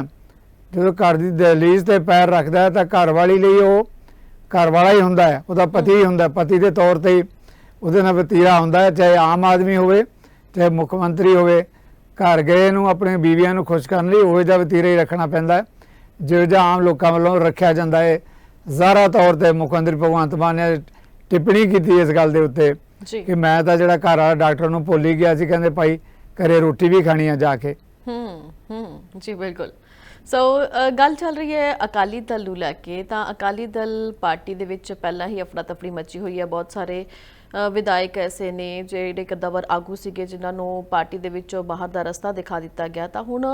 ਜਦੋਂ ਘਰ ਦੀ ਦਹਲੀਜ਼ ਤੇ ਪੈਰ ਰੱਖਦਾ ਹੈ ਤਾਂ ਘਰ ਵਾਲੀ ਲਈ ਉਹ ਘਰ ਵਾਲਾ ਹੀ ਹੁੰਦਾ ਹੈ। ਉਹਦਾ ਪਤੀ ਹੀ ਹੁੰਦਾ। ਪਤੀ ਦੇ ਤੌਰ ਤੇ ਹੀ ਉਹਦੇ ਨਾਲ ਵਤੀਰਾ ਹੁੰਦਾ ਹੈ। ਚਾਹੇ ਆਮ ਆਦਮੀ ਹੋਵੇ ਚਾਹੇ ਮੁੱਖ ਮੰਤਰੀ ਹੋਵੇ ਘਰ ਗਏ ਨੂੰ ਆਪਣੇ ਬੀਵੀਆਂ ਨੂੰ ਖੁਸ਼ ਕਰਨ ਲਈ ਉਹ ਜਿਹਾ ਵਤੀਰਾ ਹੀ ਰੱਖਣਾ ਪੈਂਦਾ ਹੈ। ਜਿਹੋ ਜਿਹਾ ਆਮ ਲੋਕਾਂ ਵੱਲੋਂ ਰੱਖਿਆ ਜਾਂਦਾ ਹੈ। ਜ਼ਾਰਾ ਤੌਰ ਤੇ ਮੁੱਖ ਮੰਤਰੀ ਭਗਵੰਤ ਮਾਨ ਨੇ ਟਿੱਪਣੀ ਕੀਤੀ ਇਸ ਗੱਲ ਦੇ ਉੱਤੇ ਕਿ ਮੈਂ ਤਾਂ ਜਿਹੜਾ ਘਰ ਵਾਲਾ ਡਾਕਟਰ ਨੂੰ ਭੁੱਲ ਹੀ ਗਿਆ ਸੀ ਕਹਿੰਦੇ ਭਾਈ ਘਰੇ ਰੋਟੀ ਵੀ ਖਾਣੀ ਆ ਜਾ ਕੇ। ਹੂੰ ਹੂੰ, ਜੀ ਬਿਲਕੁਲ। ਸੋ ਗੱਲ ਚੱਲ ਰਹੀ ਹੈ ਅਕਾਲੀ ਦਲ ਨੂੰ ਲੈ ਕੇ। ਤਾਂ ਅਕਾਲੀ ਦਲ ਪਾਰਟੀ ਦੇ ਵਿੱਚ ਪਹਿਲਾਂ ਹੀ ਅਫਰਾ ਤਫਰੀ ਮਚੀ ਹੋਈ ਹੈ। ਬਹੁਤ ਸਾਰੇ ਵਿਧਾਇਕ ਐਸੇ ਨੇ ਜਿਹੜੇ ਕਦਵਰ ਆਗੂ ਸੀਗੇ, ਜਿਨ੍ਹਾਂ ਨੂੰ ਪਾਰਟੀ ਦੇ ਵਿੱਚੋਂ ਬਾਹਰ ਦਾ ਰਸਤਾ ਦਿਖਾ ਦਿੱਤਾ ਗਿਆ। ਤਾਂ ਹੁਣ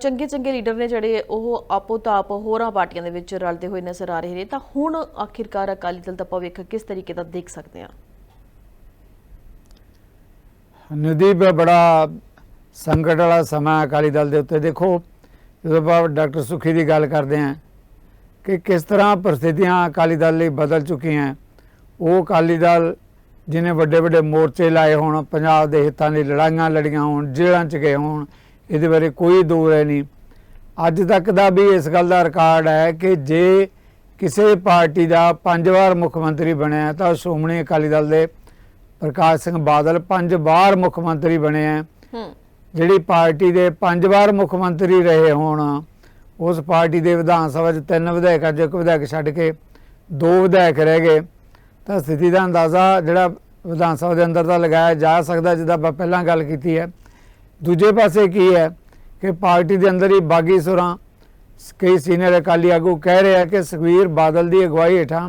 ਚੰਗੇ ਚੰਗੇ ਲੀਡਰ ਨੇ ਜਿਹੜੇ, ਉਹ ਆਪੋ ਤਾਪ ਹੋਰਾਂ ਪਾਰਟੀਆਂ ਦੇ ਵਿੱਚ ਰਲਦੇ ਹੋਏ ਨਜ਼ਰ ਆ ਰਹੇ ਨੇ। ਤਾਂ ਹੁਣ ਆਖਿਰਕਾਰ ਅਕਾਲੀ ਦਲ ਦਾ ਭਵਿੱਖ ਕਿਸ ਤਰੀਕੇ ਦਾ ਦੇਖ ਸਕਦੇ ਹਾਂ? ਨਦੀਪ, ਬੜਾ ਸੰਕਟ ਵਾਲਾ ਸਮਾਂ ਅਕਾਲੀ ਦਲ ਦੇ ਉੱਤੇ। ਦੇਖੋ, ਜਦੋਂ ਆਪਾਂ ਡਾਕਟਰ ਸੁਖੀ ਦੀ ਗੱਲ ਕਰਦੇ ਹਾਂ ਕਿ ਕਿਸ ਤਰ੍ਹਾਂ ਪ੍ਰਸਥਿਤੀਆਂ ਅਕਾਲੀ ਦਲ ਲਈ ਬਦਲ ਚੁੱਕੀਆਂ ਉਹ ਅਕਾਲੀ ਦਲ ਜਿਨੇ ਵੱਡੇ ਵੱਡੇ ਮੋਰਚੇ ਲਾਏ ਹੋਣ, ਪੰਜਾਬ ਦੇ ਹਿੱਤਾਂ ਲਈ ਲੜਾਈਆਂ ਲੜੀਆਂ ਹੋਣ, ਜੇਲ੍ਹਾਂ 'ਚ ਗਏ ਹੋਣ, ਇਹਦੇ ਬਾਰੇ ਕੋਈ ਦੂਰ ਹੈ ਨਹੀਂ। ਅੱਜ ਤੱਕ ਦਾ ਵੀ ਇਸ ਗੱਲ ਦਾ ਰਿਕਾਰਡ ਹੈ ਕਿ ਜੇ ਕਿਸੇ ਪਾਰਟੀ ਦਾ ਪੰਜ ਵਾਰ ਮੁੱਖ ਮੰਤਰੀ ਬਣਿਆ ਤਾਂ ਸ਼੍ਰੋਮਣੀ ਅਕਾਲੀ ਦਲ ਦੇ ਪ੍ਰਕਾਸ਼ ਸਿੰਘ ਬਾਦਲ ਪੰਜ ਵਾਰ ਮੁੱਖ ਮੰਤਰੀ ਬਣੇ ਆ ਜਿਹੜੀ ਪਾਰਟੀ ਦੇ ਪੰਜ ਵਾਰ ਮੁੱਖ ਮੰਤਰੀ ਰਹੇ ਹੋਣ, ਉਸ ਪਾਰਟੀ ਦੇ ਵਿਧਾਨ ਸਭਾ 'ਚ ਤਿੰਨ ਵਿਧਾਇਕ, ਅੱਜ ਇੱਕ ਵਿਧਾਇਕ ਛੱਡ ਕੇ ਦੋ ਵਿਧਾਇਕ ਰਹਿ ਗਏ। ਤਾਂ ਸਥਿਤੀ ਦਾ ਅੰਦਾਜ਼ਾ ਜਿਹੜਾ ਵਿਧਾਨ ਸਭਾ ਦੇ ਅੰਦਰ ਦਾ ਲਗਾਇਆ ਜਾ ਸਕਦਾ ਜਿੱਦਾਂ ਆਪਾਂ ਪਹਿਲਾਂ ਗੱਲ ਕੀਤੀ ਹੈ। ਦੂਜੇ ਪਾਸੇ ਕੀ ਹੈ ਕਿ ਪਾਰਟੀ ਦੇ ਅੰਦਰ ਹੀ ਬਾਗੀ ਸੁਰਾਂ, ਕਈ ਸੀਨੀਅਰ ਅਕਾਲੀ ਆਗੂ ਕਹਿ ਰਹੇ ਆ ਕਿ ਸੁਖਬੀਰ ਬਾਦਲ ਦੀ ਅਗਵਾਈ ਹੇਠਾਂ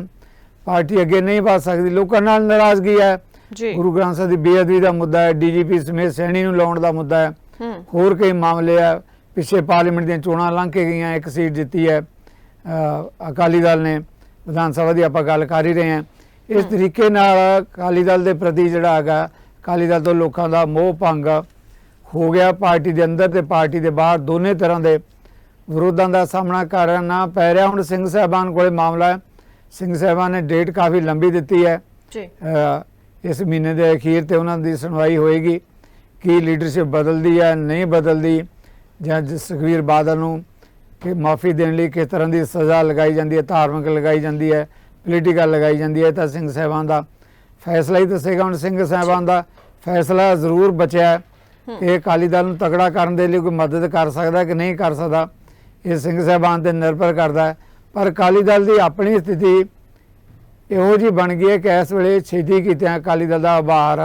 ਪਾਰਟੀ ਅੱਗੇ ਨਹੀਂ ਵਧ ਸਕਦੀ। ਲੋਕਾਂ ਨਾਲ ਨਾਰਾਜ਼ਗੀ ਹੈ। ਜੀ। ਗੁਰੂ ਗ੍ਰੰਥ ਸਾਹਿਬ ਦੀ ਬੇਅਦਬੀ ਦਾ ਮੁੱਦਾ ਹੈ ਡੀਜੀਪੀ ਸਮੇਤ ਸੈਣੀ ਨੂੰ ਲਾਉਣ ਦਾ ਮੁੱਦਾ ਹੈ। ਹੋਰ ਕਈ ਮਾਮਲੇ ਆ ਪਿੱਛੇ ਪਾਰਲੀਮੈਂਟ ਦੀਆਂ ਚੋਣਾਂ ਲੰਘ ਕੇ ਗਈਆਂ ਇੱਕ ਸੀਟ ਜਿੱਤੀ ਹੈ ਅਕਾਲੀ ਦਲ ਨੇ ਵਿਧਾਨ ਸਭਾ ਦੀ ਆਪਾਂ ਗੱਲ ਕਰ ਹੀ ਰਹੇ ਹਾਂ। ਇਸ ਤਰੀਕੇ ਨਾਲ ਅਕਾਲੀ ਦਲ ਦੇ ਪ੍ਰਤੀ ਜਿਹੜਾ ਹੈਗਾ ਅਕਾਲੀ ਦਲ ਤੋਂ ਲੋਕਾਂ ਦਾ ਮੋਹ ਭੰਗ ਹੋ ਗਿਆ। ਪਾਰਟੀ ਦੇ ਅੰਦਰ ਤੇ ਪਾਰਟੀ ਦੇ ਬਾਹਰ ਦੋਨੇ ਤਰ੍ਹਾਂ ਦੇ ਵਿਰੋਧਾਂ ਦਾ ਸਾਹਮਣਾ ਕਰਨਾ ਪੈ ਰਿਹਾ। ਹੁਣ ਸਿੰਘ ਸਾਹਿਬਾਨ ਕੋਲੇ ਮਾਮਲਾ ਹੈ। ਸਿੰਘ ਸਾਹਿਬਾਨ ਨੇ ਡੇਟ ਕਾਫੀ ਲੰਬੀ ਦਿੱਤੀ ਹੈ। ਜੀ। ਇਸ ਮਹੀਨੇ ਦੇ ਅਖੀਰ ਤੇ ਉਹਨਾਂ ਦੀ ਸੁਣਵਾਈ ਹੋਏਗੀ ਕੀ ਲੀਡਰਸ਼ਿਪ ਬਦਲਦੀ ਹੈ ਨਹੀਂ ਬਦਲਦੀ ਜਾਂ ਜਿਸ ਸੁਖਬੀਰ ਬਾਦਲ ਨੂੰ ਕਿ ਮਾਫੀ ਦੇਣ ਲਈ ਕਿਸ ਤਰ੍ਹਾਂ ਦੀ ਸਜ਼ਾ ਲਗਾਈ ਜਾਂਦੀ ਹੈ ਧਾਰਮਿਕ ਲਗਾਈ ਜਾਂਦੀ ਹੈ ਪੋਲੀਟੀਕਲ ਲਗਾਈ ਜਾਂਦੀ ਹੈ ਤਾਂ ਸਿੰਘ ਸਾਹਿਬਾਨ ਦਾ ਫੈਸਲਾ ਹੀ ਦੱਸੇਗਾ। ਹੁਣ ਸਿੰਘ ਸਾਹਿਬਾਨ ਦਾ ਫੈਸਲਾ ਜ਼ਰੂਰ ਬਚਿਆ ਕਿ ਇਹ ਅਕਾਲੀ ਦਲ ਨੂੰ ਤਕੜਾ ਕਰਨ ਦੇ ਲਈ ਕੋਈ ਮਦਦ ਕਰ ਸਕਦਾ ਕਿ ਨਹੀਂ ਕਰ ਸਕਦਾ ਇਹ ਸਿੰਘ ਸਾਹਿਬਾਨ ਤੇ ਨਿਰਭਰ ਕਰਦਾ ਪਰ ਅਕਾਲੀ ਦਲ ਦੀ ਆਪਣੀ ਸਥਿਤੀ ਇਹੋ ਜੀ ਬਣ ਗਈ ਹੈ ਕਿ ਇਸ ਵੇਲੇ ਛੇਤੀ ਕੀਤਿਆਂ ਅਕਾਲੀ ਦਲ ਦਾ ਬਾਹਰ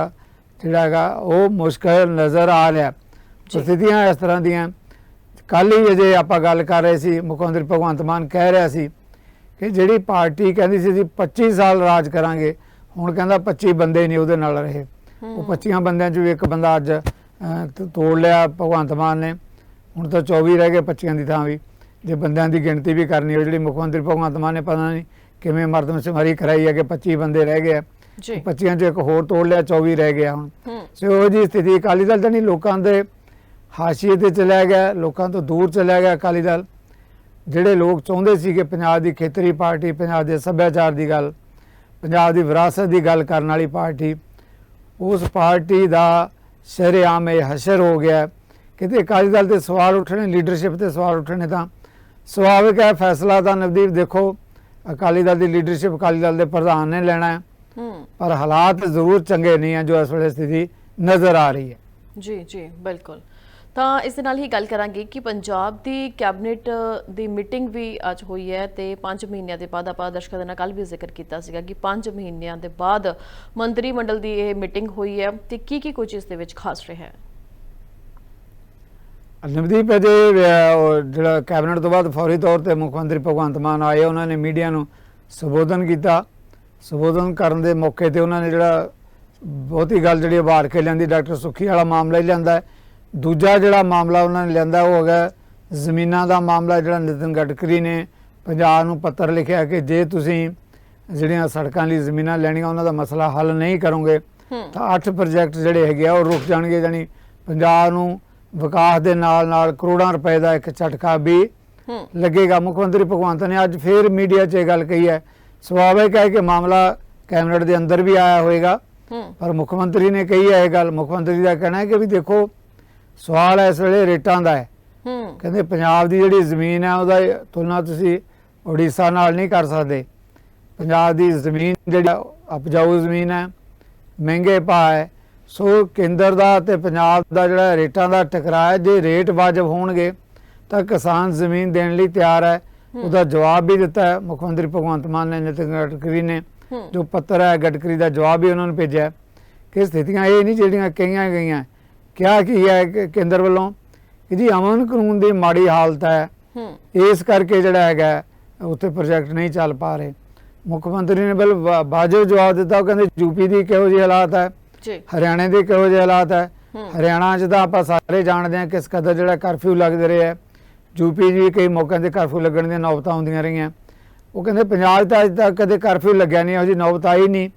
ਜਿਹੜਾ ਹੈਗਾ ਉਹ ਮੁਸ਼ਕਲ ਨਜ਼ਰ ਆ ਰਿਹਾ ਸਥਿਤੀਆਂ ਇਸ ਤਰ੍ਹਾਂ ਦੀਆਂ। ਕੱਲ ਹੀ ਅਜੇ ਆਪਾਂ ਗੱਲ ਕਰ ਰਹੇ ਸੀ ਮੁੱਖ ਮੰਤਰੀ ਭਗਵੰਤ ਮਾਨ ਕਹਿ ਰਿਹਾ ਸੀ ਕਿ ਜਿਹੜੀ ਪਾਰਟੀ ਕਹਿੰਦੀ ਸੀ ਅਸੀਂ 25 ਸਾਲ ਰਾਜ ਕਰਾਂਗੇ ਹੁਣ ਕਹਿੰਦਾ 25 ਬੰਦੇ ਨਹੀਂ ਉਹਦੇ ਨਾਲ ਰਹੇ। ਉਹ 25 ਬੰਦਿਆਂ ਚੋਂ ਇੱਕ ਬੰਦਾ ਅੱਜ ਤੋੜ ਲਿਆ ਭਗਵੰਤ ਮਾਨ ਨੇ। ਹੁਣ ਤਾਂ 24 ਰਹਿ ਗਏ 25 ਦੀ ਥਾਂ ਵੀ। ਜੇ ਬੰਦਿਆਂ ਦੀ ਗਿਣਤੀ ਵੀ ਕਰਨੀ ਹੋ ਜਿਹੜੀ ਮੁੱਖ ਮੰਤਰੀ ਭਗਵੰਤ ਮਾਨ ਨੇ ਪਤਾ ਨਹੀਂ ਕਿਵੇਂ ਮਰਦਮਸ਼ੁਮਾਰੀ ਕਰਾਈ ਹੈ ਕਿ 25 ਬੰਦੇ ਰਹਿ ਗਏ ਜੀ। 25 ਚੋਂ ਇੱਕ ਹੋਰ ਤੋੜ ਲਿਆ 24 ਰਹਿ ਗਿਆ। ਹੁਣ ਸੋ ਉਹ ਜੀ ਸਥਿਤੀ ਅਕਾਲੀ ਦਲ ਤਾਂ ਨਹੀਂ ਲੋਕਾਂ ਦੇ ਹਾਸ਼ੀਏ ਤੇ ਚਲਿਆ ਗਿਆ ਲੋਕਾਂ ਤੋਂ ਦੂਰ ਚਲਿਆ ਗਿਆ ਅਕਾਲੀ ਦਲ। ਜਿਹੜੇ ਲੋਕ ਚਾਹੁੰਦੇ ਸੀ ਕਿ ਪੰਜਾਬ ਦੀ ਖੇਤਰੀ ਪਾਰਟੀ ਪੰਜਾਬ ਦੇ ਸੱਭਿਆਚਾਰ ਦੀ ਗੱਲ ਪੰਜਾਬ ਦੀ ਵਿਰਾਸਤ ਦੀ ਗੱਲ ਕਰਨ ਵਾਲੀ ਪਾਰਟੀ ਉਸ ਪਾਰਟੀ ਦਾ ਸ਼ਰੇਆਮ ਇਹ ਹਸ਼ਰ ਹੋ ਗਿਆ। ਕਿਤੇ ਅਕਾਲੀ ਦਲ ਤੇ ਸਵਾਲ ਉੱਠਣੇ ਲੀਡਰਸ਼ਿਪ ਤੇ ਸਵਾਲ ਉੱਠਣੇ ਤਾਂ ਸੁਭਾਵਿਕ ਹੈ ਫੈਸਲਾ ਤਾਂ ਨਵਦੀਪ ਦੇਖੋ ਅਕਾਲੀ ਦਲ ਦੀ ਲੀਡਰਸ਼ਿਪ ਅਕਾਲੀ ਦਲ ਦੇ ਪ੍ਰਧਾਨ ਨੇ ਲੈਣਾ ਹੈ। ਪਰ ਹਾਲਾਤ ਜ਼ਰੂਰ ਚੰਗੇ ਨਹੀਂ ਹੈ ਜੋ ਇਸ ਵੇਲੇ ਸਥਿਤੀ ਨਜ਼ਰ ਆ ਰਹੀ ਹੈ। ਜੀ ਜੀ ਬਿਲਕੁਲ। ਤਾਂ ਇਸ ਦੇ ਨਾਲ ਹੀ ਗੱਲ ਕਰਾਂਗੇ ਕਿ ਪੰਜਾਬ ਦੀ ਕੈਬਨਿਟ ਦੀ ਮੀਟਿੰਗ ਵੀ ਅੱਜ ਹੋਈ ਹੈ ਤੇ 5 ਮਹੀਨਿਆਂ ਦੇ ਬਾਅਦ ਆਪਾਂ ਦਰਸ਼ਕਾਂ ਦੇ ਨਾਲ ਕੱਲ ਵੀ ਜ਼ਿਕਰ ਕੀਤਾ ਸੀਗਾ ਕਿ 5 ਮਹੀਨਿਆਂ ਦੇ ਬਾਅਦ ਮੰਤਰੀ ਮੰਡਲ ਦੀ ਇਹ ਮੀਟਿੰਗ ਹੋਈ ਹੈ ਤੇ ਕੀ ਕੀ ਕੁਝ ਇਸ ਦੇ ਵਿੱਚ ਖਾਸ ਰਿਹਾ ਹੈ। ਨਵਦੀਪ ਉਹ ਜਿਹੜਾ ਕੈਬਨਿਟ ਤੋਂ ਬਾਅਦ ਫੌਰੀ ਤੌਰ ਤੇ ਮੁੱਖ ਮੰਤਰੀ ਭਗਵੰਤ ਮਾਨ ਆਏ ਉਹਨਾਂ ਨੇ ਮੀਡੀਆ ਨੂੰ ਸੰਬੋਧਨ ਕੀਤਾ ਸੰਬੋਧਨ ਕਰਨ ਦੇ ਮੌਕੇ ਤੇ ਉਹਨਾਂ ਨੇ ਜਿਹੜਾ ਬਹੁਤੀ ਗੱਲ ਜਿਹੜੀ ਉਭਾਰ ਕੇ ਲਿਆਂਦੀ ਡਾਕਟਰ ਸੁਖੀ ਵਾਲਾ ਮਾਮਲਾ ਹੀ ਲਿਆਂਦਾ ਹੈ। ਦੂਜਾ ਜਿਹੜਾ ਮਾਮਲਾ ਉਹਨਾਂ ਨੇ ਲਿਆਂਦਾ ਉਹ ਹੈਗਾ ਜ਼ਮੀਨਾਂ ਦਾ ਮਾਮਲਾ ਜਿਹੜਾ ਨਿਤਿਨ ਗਡਕਰੀ ਨੇ ਪੰਜਾਬ ਨੂੰ ਪੱਤਰ ਲਿਖਿਆ ਕਿ ਜੇ ਤੁਸੀਂ ਜਿਹੜੀਆਂ ਸੜਕਾਂ ਲਈ ਜ਼ਮੀਨਾਂ ਲੈਣੀਆਂ ਉਹਨਾਂ ਦਾ ਮਸਲਾ ਹੱਲ ਨਹੀਂ ਕਰੋਗੇ ਤਾਂ ਅੱਠ ਪ੍ਰੋਜੈਕਟ ਜਿਹੜੇ ਹੈਗੇ ਆ ਉਹ ਰੁਕ ਜਾਣਗੇ ਜਾਨੀ ਪੰਜਾਬ ਨੂੰ ਵਿਕਾਸ ਦੇ ਨਾਲ ਨਾਲ ਕਰੋੜਾਂ ਰੁਪਏ ਦਾ ਇੱਕ ਝਟਕਾ ਵੀ ਲੱਗੇਗਾ। ਮੁੱਖ ਮੰਤਰੀ ਭਗਵੰਤ ਨੇ ਅੱਜ ਫੇਰ ਮੀਡੀਆ 'ਚ ਇਹ ਗੱਲ ਕਹੀ ਹੈ। ਸੁਭਾਵਿਕ ਹੈ ਕਿ ਮਾਮਲਾ ਕੈਬਨਿਟ ਦੇ ਅੰਦਰ ਵੀ ਆਇਆ ਹੋਵੇਗਾ। ਪਰ ਮੁੱਖ ਮੰਤਰੀ ਨੇ ਕਹੀ ਹੈ ਇਹ ਗੱਲ। ਮੁੱਖ ਮੰਤਰੀ ਦਾ ਕਹਿਣਾ ਹੈ ਕਿ ਵੀ ਦੇਖੋ ਸਵਾਲ ਇਸ ਵੇਲੇ ਰੇਟਾਂ ਦਾ ਹੈ। ਕਹਿੰਦੇ ਪੰਜਾਬ ਦੀ ਜਿਹੜੀ ਜ਼ਮੀਨ ਹੈ ਉਹਦਾ ਤੁਲਨਾ ਤੁਸੀਂ ਉੜੀਸਾ ਨਾਲ ਨਹੀਂ ਕਰ ਸਕਦੇ। ਪੰਜਾਬ ਦੀ ਜ਼ਮੀਨ ਜਿਹੜੀ ਉਪਜਾਊ ਜ਼ਮੀਨ ਹੈ ਮਹਿੰਗੇ ਭਾਅ ਹੈ। ਸੋ ਕੇਂਦਰ ਦਾ ਤੇ ਪੰਜਾਬ ਦਾ ਜਿਹੜਾ ਰੇਟਾਂ ਦਾ ਟਕਰਾਅ ਜੇ ਰੇਟ ਵਾਜਬ ਹੋਣਗੇ ਤਾਂ ਕਿਸਾਨ ਜ਼ਮੀਨ ਦੇਣ ਲਈ ਤਿਆਰ ਹੈ। ਉਹਦਾ ਜਵਾਬ ਵੀ ਦਿੱਤਾ ਹੈ। ਮੁੱਖ ਮੰਤਰੀ ਭਗਵੰਤ ਮਾਨ ਨੇ ਨਿਤਿਨ ਗਡਕਰੀ ਨੇ ਜੋ ਪੱਤਰ ਹੈ ਗਡਕਰੀ ਦਾ ਜਵਾਬ ਵੀ ਉਹਨਾਂ ਨੂੰ ਭੇਜਿਆ ਕਿ ਸਥਿਤੀਆਂ ਇਹ ਨਹੀਂ ਜਿਹੜੀਆਂ ਕਹੀਆਂ ਗਈਆਂ। ਕਿਹਾ ਕੀ ਹੈ ਕੇਂਦਰ ਵੱਲੋਂ? ਕਿ ਜੀ ਅਮਨ ਕਾਨੂੰਨ ਦੀ ਮਾੜੀ ਹਾਲਤ ਹੈ। ਹੂੰ। ਇਸ ਕਰਕੇ ਜਿਹੜਾ ਹੈਗਾ ਉੱਥੇ ਪ੍ਰੋਜੈਕਟ ਨਹੀਂ ਚੱਲ ਪਾ ਰਹੇ। ਮੁੱਖ ਮੰਤਰੀ ਨੇ ਬਿਲ ਬਾਜੋ ਜਵਾਬ ਦਿੱਤਾ। ਉਹ ਕਹਿੰਦੇ ਯੂਪੀ ਦੀ ਕਿਹੋ ਜਿਹੀ ਹਾਲਾਤ ਹੈ? ਜੀ। ਹਰਿਆਣੇ ਦੇ ਕਿਹੋ ਜਿਹੇ ਹਾਲਾਤ ਹੈ? ਹਰਿਆਣਾ 'ਚ ਤਾਂ ਆਪਾਂ ਸਾਰੇ ਜਾਣਦੇ ਹਾਂ ਕਿਸ ਕਦਰ ਜਿਹੜਾ ਕਰਫਿਊ ਲੱਗਦੇ ਰਹੇ ਹੈ। ਯੂਪੀ ਵੀ ਕਈ ਮੌਕਿਆਂ ਤੇ ਕਰਫਿਊ ਲੱਗਣ ਦੀਆਂ ਨੌਬਤਾਂ ਹੁੰਦੀਆਂ ਰਹੀਆਂ। ਉਹ ਕਹਿੰਦੇ ਪੰਜਾਬ 'ਚ ਤਾਂ ਅੱਜ ਤੱਕ ਕਦੇ ਕਰਫਿਊ ਲੱਗਿਆ ਨਹੀਂ ਇਹੋ ਜਿਹੀ ਨੌਬਤ ਆਈ ਨਹੀਂ।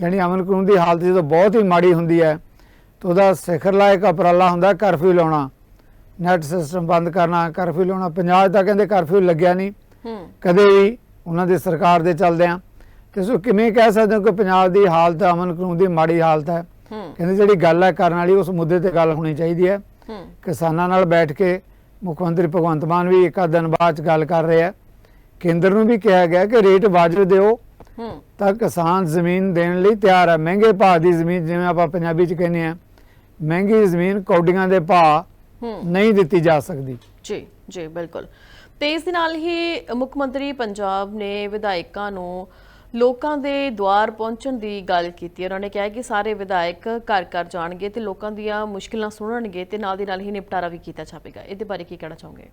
ਯਾਨੀ ਅਮਨ ਕਾਨੂੰਨ ਦੀ ਹਾਲਤ ਜਦੋਂ ਬਹੁਤ ਹੀ ਮਾੜੀ ਹੁੰਦੀ ਹੈ ਤਾਂ ਉਹਦਾ ਸਿਖਰਲਾ ਇੱਕ ਉਪਰਾਲਾ ਹੁੰਦਾ ਕਰਫਿਊ ਲਾਉਣਾ। ਨੈਟ ਸਿਸਟਮ ਬੰਦ ਕਰਨਾ ਕਰਫਿਊ ਲਾਉਣਾ। ਪੰਜਾਬ ਤਾਂ ਕਹਿੰਦੇ ਕਰਫਿਊ ਲੱਗਿਆ ਨਹੀਂ। ਕਦੇ ਵੀ ਉਹਨਾਂ ਦੀ ਸਰਕਾਰ ਦੇ ਚੱਲਦਿਆਂ ਤੇ ਸੋ ਕਿਵੇਂ ਕਹਿ ਸਕਦੇ ਹੋ ਕਿ ਪੰਜਾਬ ਦੀ ਹਾਲਤ ਅਮਨ ਕਾਨੂੰਨ ਦੀ ਮਾੜੀ ਹਾਲਤ ਹੈ। ਕਹਿੰਦੇ ਜਿਹੜੀ ਗੱਲ ਹੈ ਕਰਨ ਵਾਲੀ ਉਸ ਮੁੱਦੇ ਤੇ ਗੱਲ ਹੋਣੀ ਚਾਹੀਦੀ ਹੈ। ਕਿਸਾਨਾਂ ਨਾਲ ਬੈਠ ਕੇ ਮੁੱਖ ਮੰਤਰੀ ਭਗਵੰਤ ਮਾਨ ਵੀ ਇੱਕ ਦਿਨ ਬਾਅਦ ਗੱਲ ਕਰ ਰਹੇ ਆ ਕੇਂਦਰ ਨੂੰ ਵੀ ਕਿਹਾ ਗਿਆ ਕਿ ਰੇਟ ਵਾਜਬ ਦਿਓ। ਤਾਂ ਕਿਸਾਨ ਜ਼ਮੀਨ ਦੇਣ ਲਈ ਤਿਆਰ ਹੈ। ਮਹਿੰਗੇ ਭਾਅ ਦੀ ਜ਼ਮੀਨ ਜਿਵੇਂ ਆਪਾਂ ਪੰਜਾਬੀ ਚ ਕਹਿੰਦੇ ਆ ਮਹਿੰਗੀ ਜ਼ਮੀਨ ਕੌਡੀਆਂ ਦੇ ਭਾਅ ਨਹੀਂ ਦਿੱਤੀ ਜਾ ਸਕਦੀ। ਜੀ ਜੀ ਬਿਲਕੁਲ। ਤੇ ਇਸ ਦੇ ਨਾਲ ਹੀ ਮੁੱਖ ਮੰਤਰੀ ਪੰਜਾਬ ਨੇ ਵਿਧਾਇਕਾਂ ਨੂੰ ਲੋਕਾਂ ਦੇ ਦੁਆਰ ਪਹੁੰਚਣ ਦੀ ਗੱਲ ਕੀਤੀ। ਉਹਨਾਂ ਨੇ ਕਿਹਾ ਕਿ ਸਾਰੇ ਵਿਧਾਇਕ ਘਰ ਘਰ ਜਾਣਗੇ ਤੇ ਲੋਕਾਂ ਦੀਆਂ ਮੁਸ਼ਕਿਲਾਂ ਸੁਣਨਗੇ ਤੇ ਨਾਲ ਦੀ ਨਾਲ ਹੀ ਨਿਪਟਾਰਾ ਵੀ ਕੀਤਾ ਜਾਵੇਗਾ। ਇਹਦੇ ਬਾਰੇ ਕੀ ਕਹਿਣਾ ਚਾਹੋਗੇ?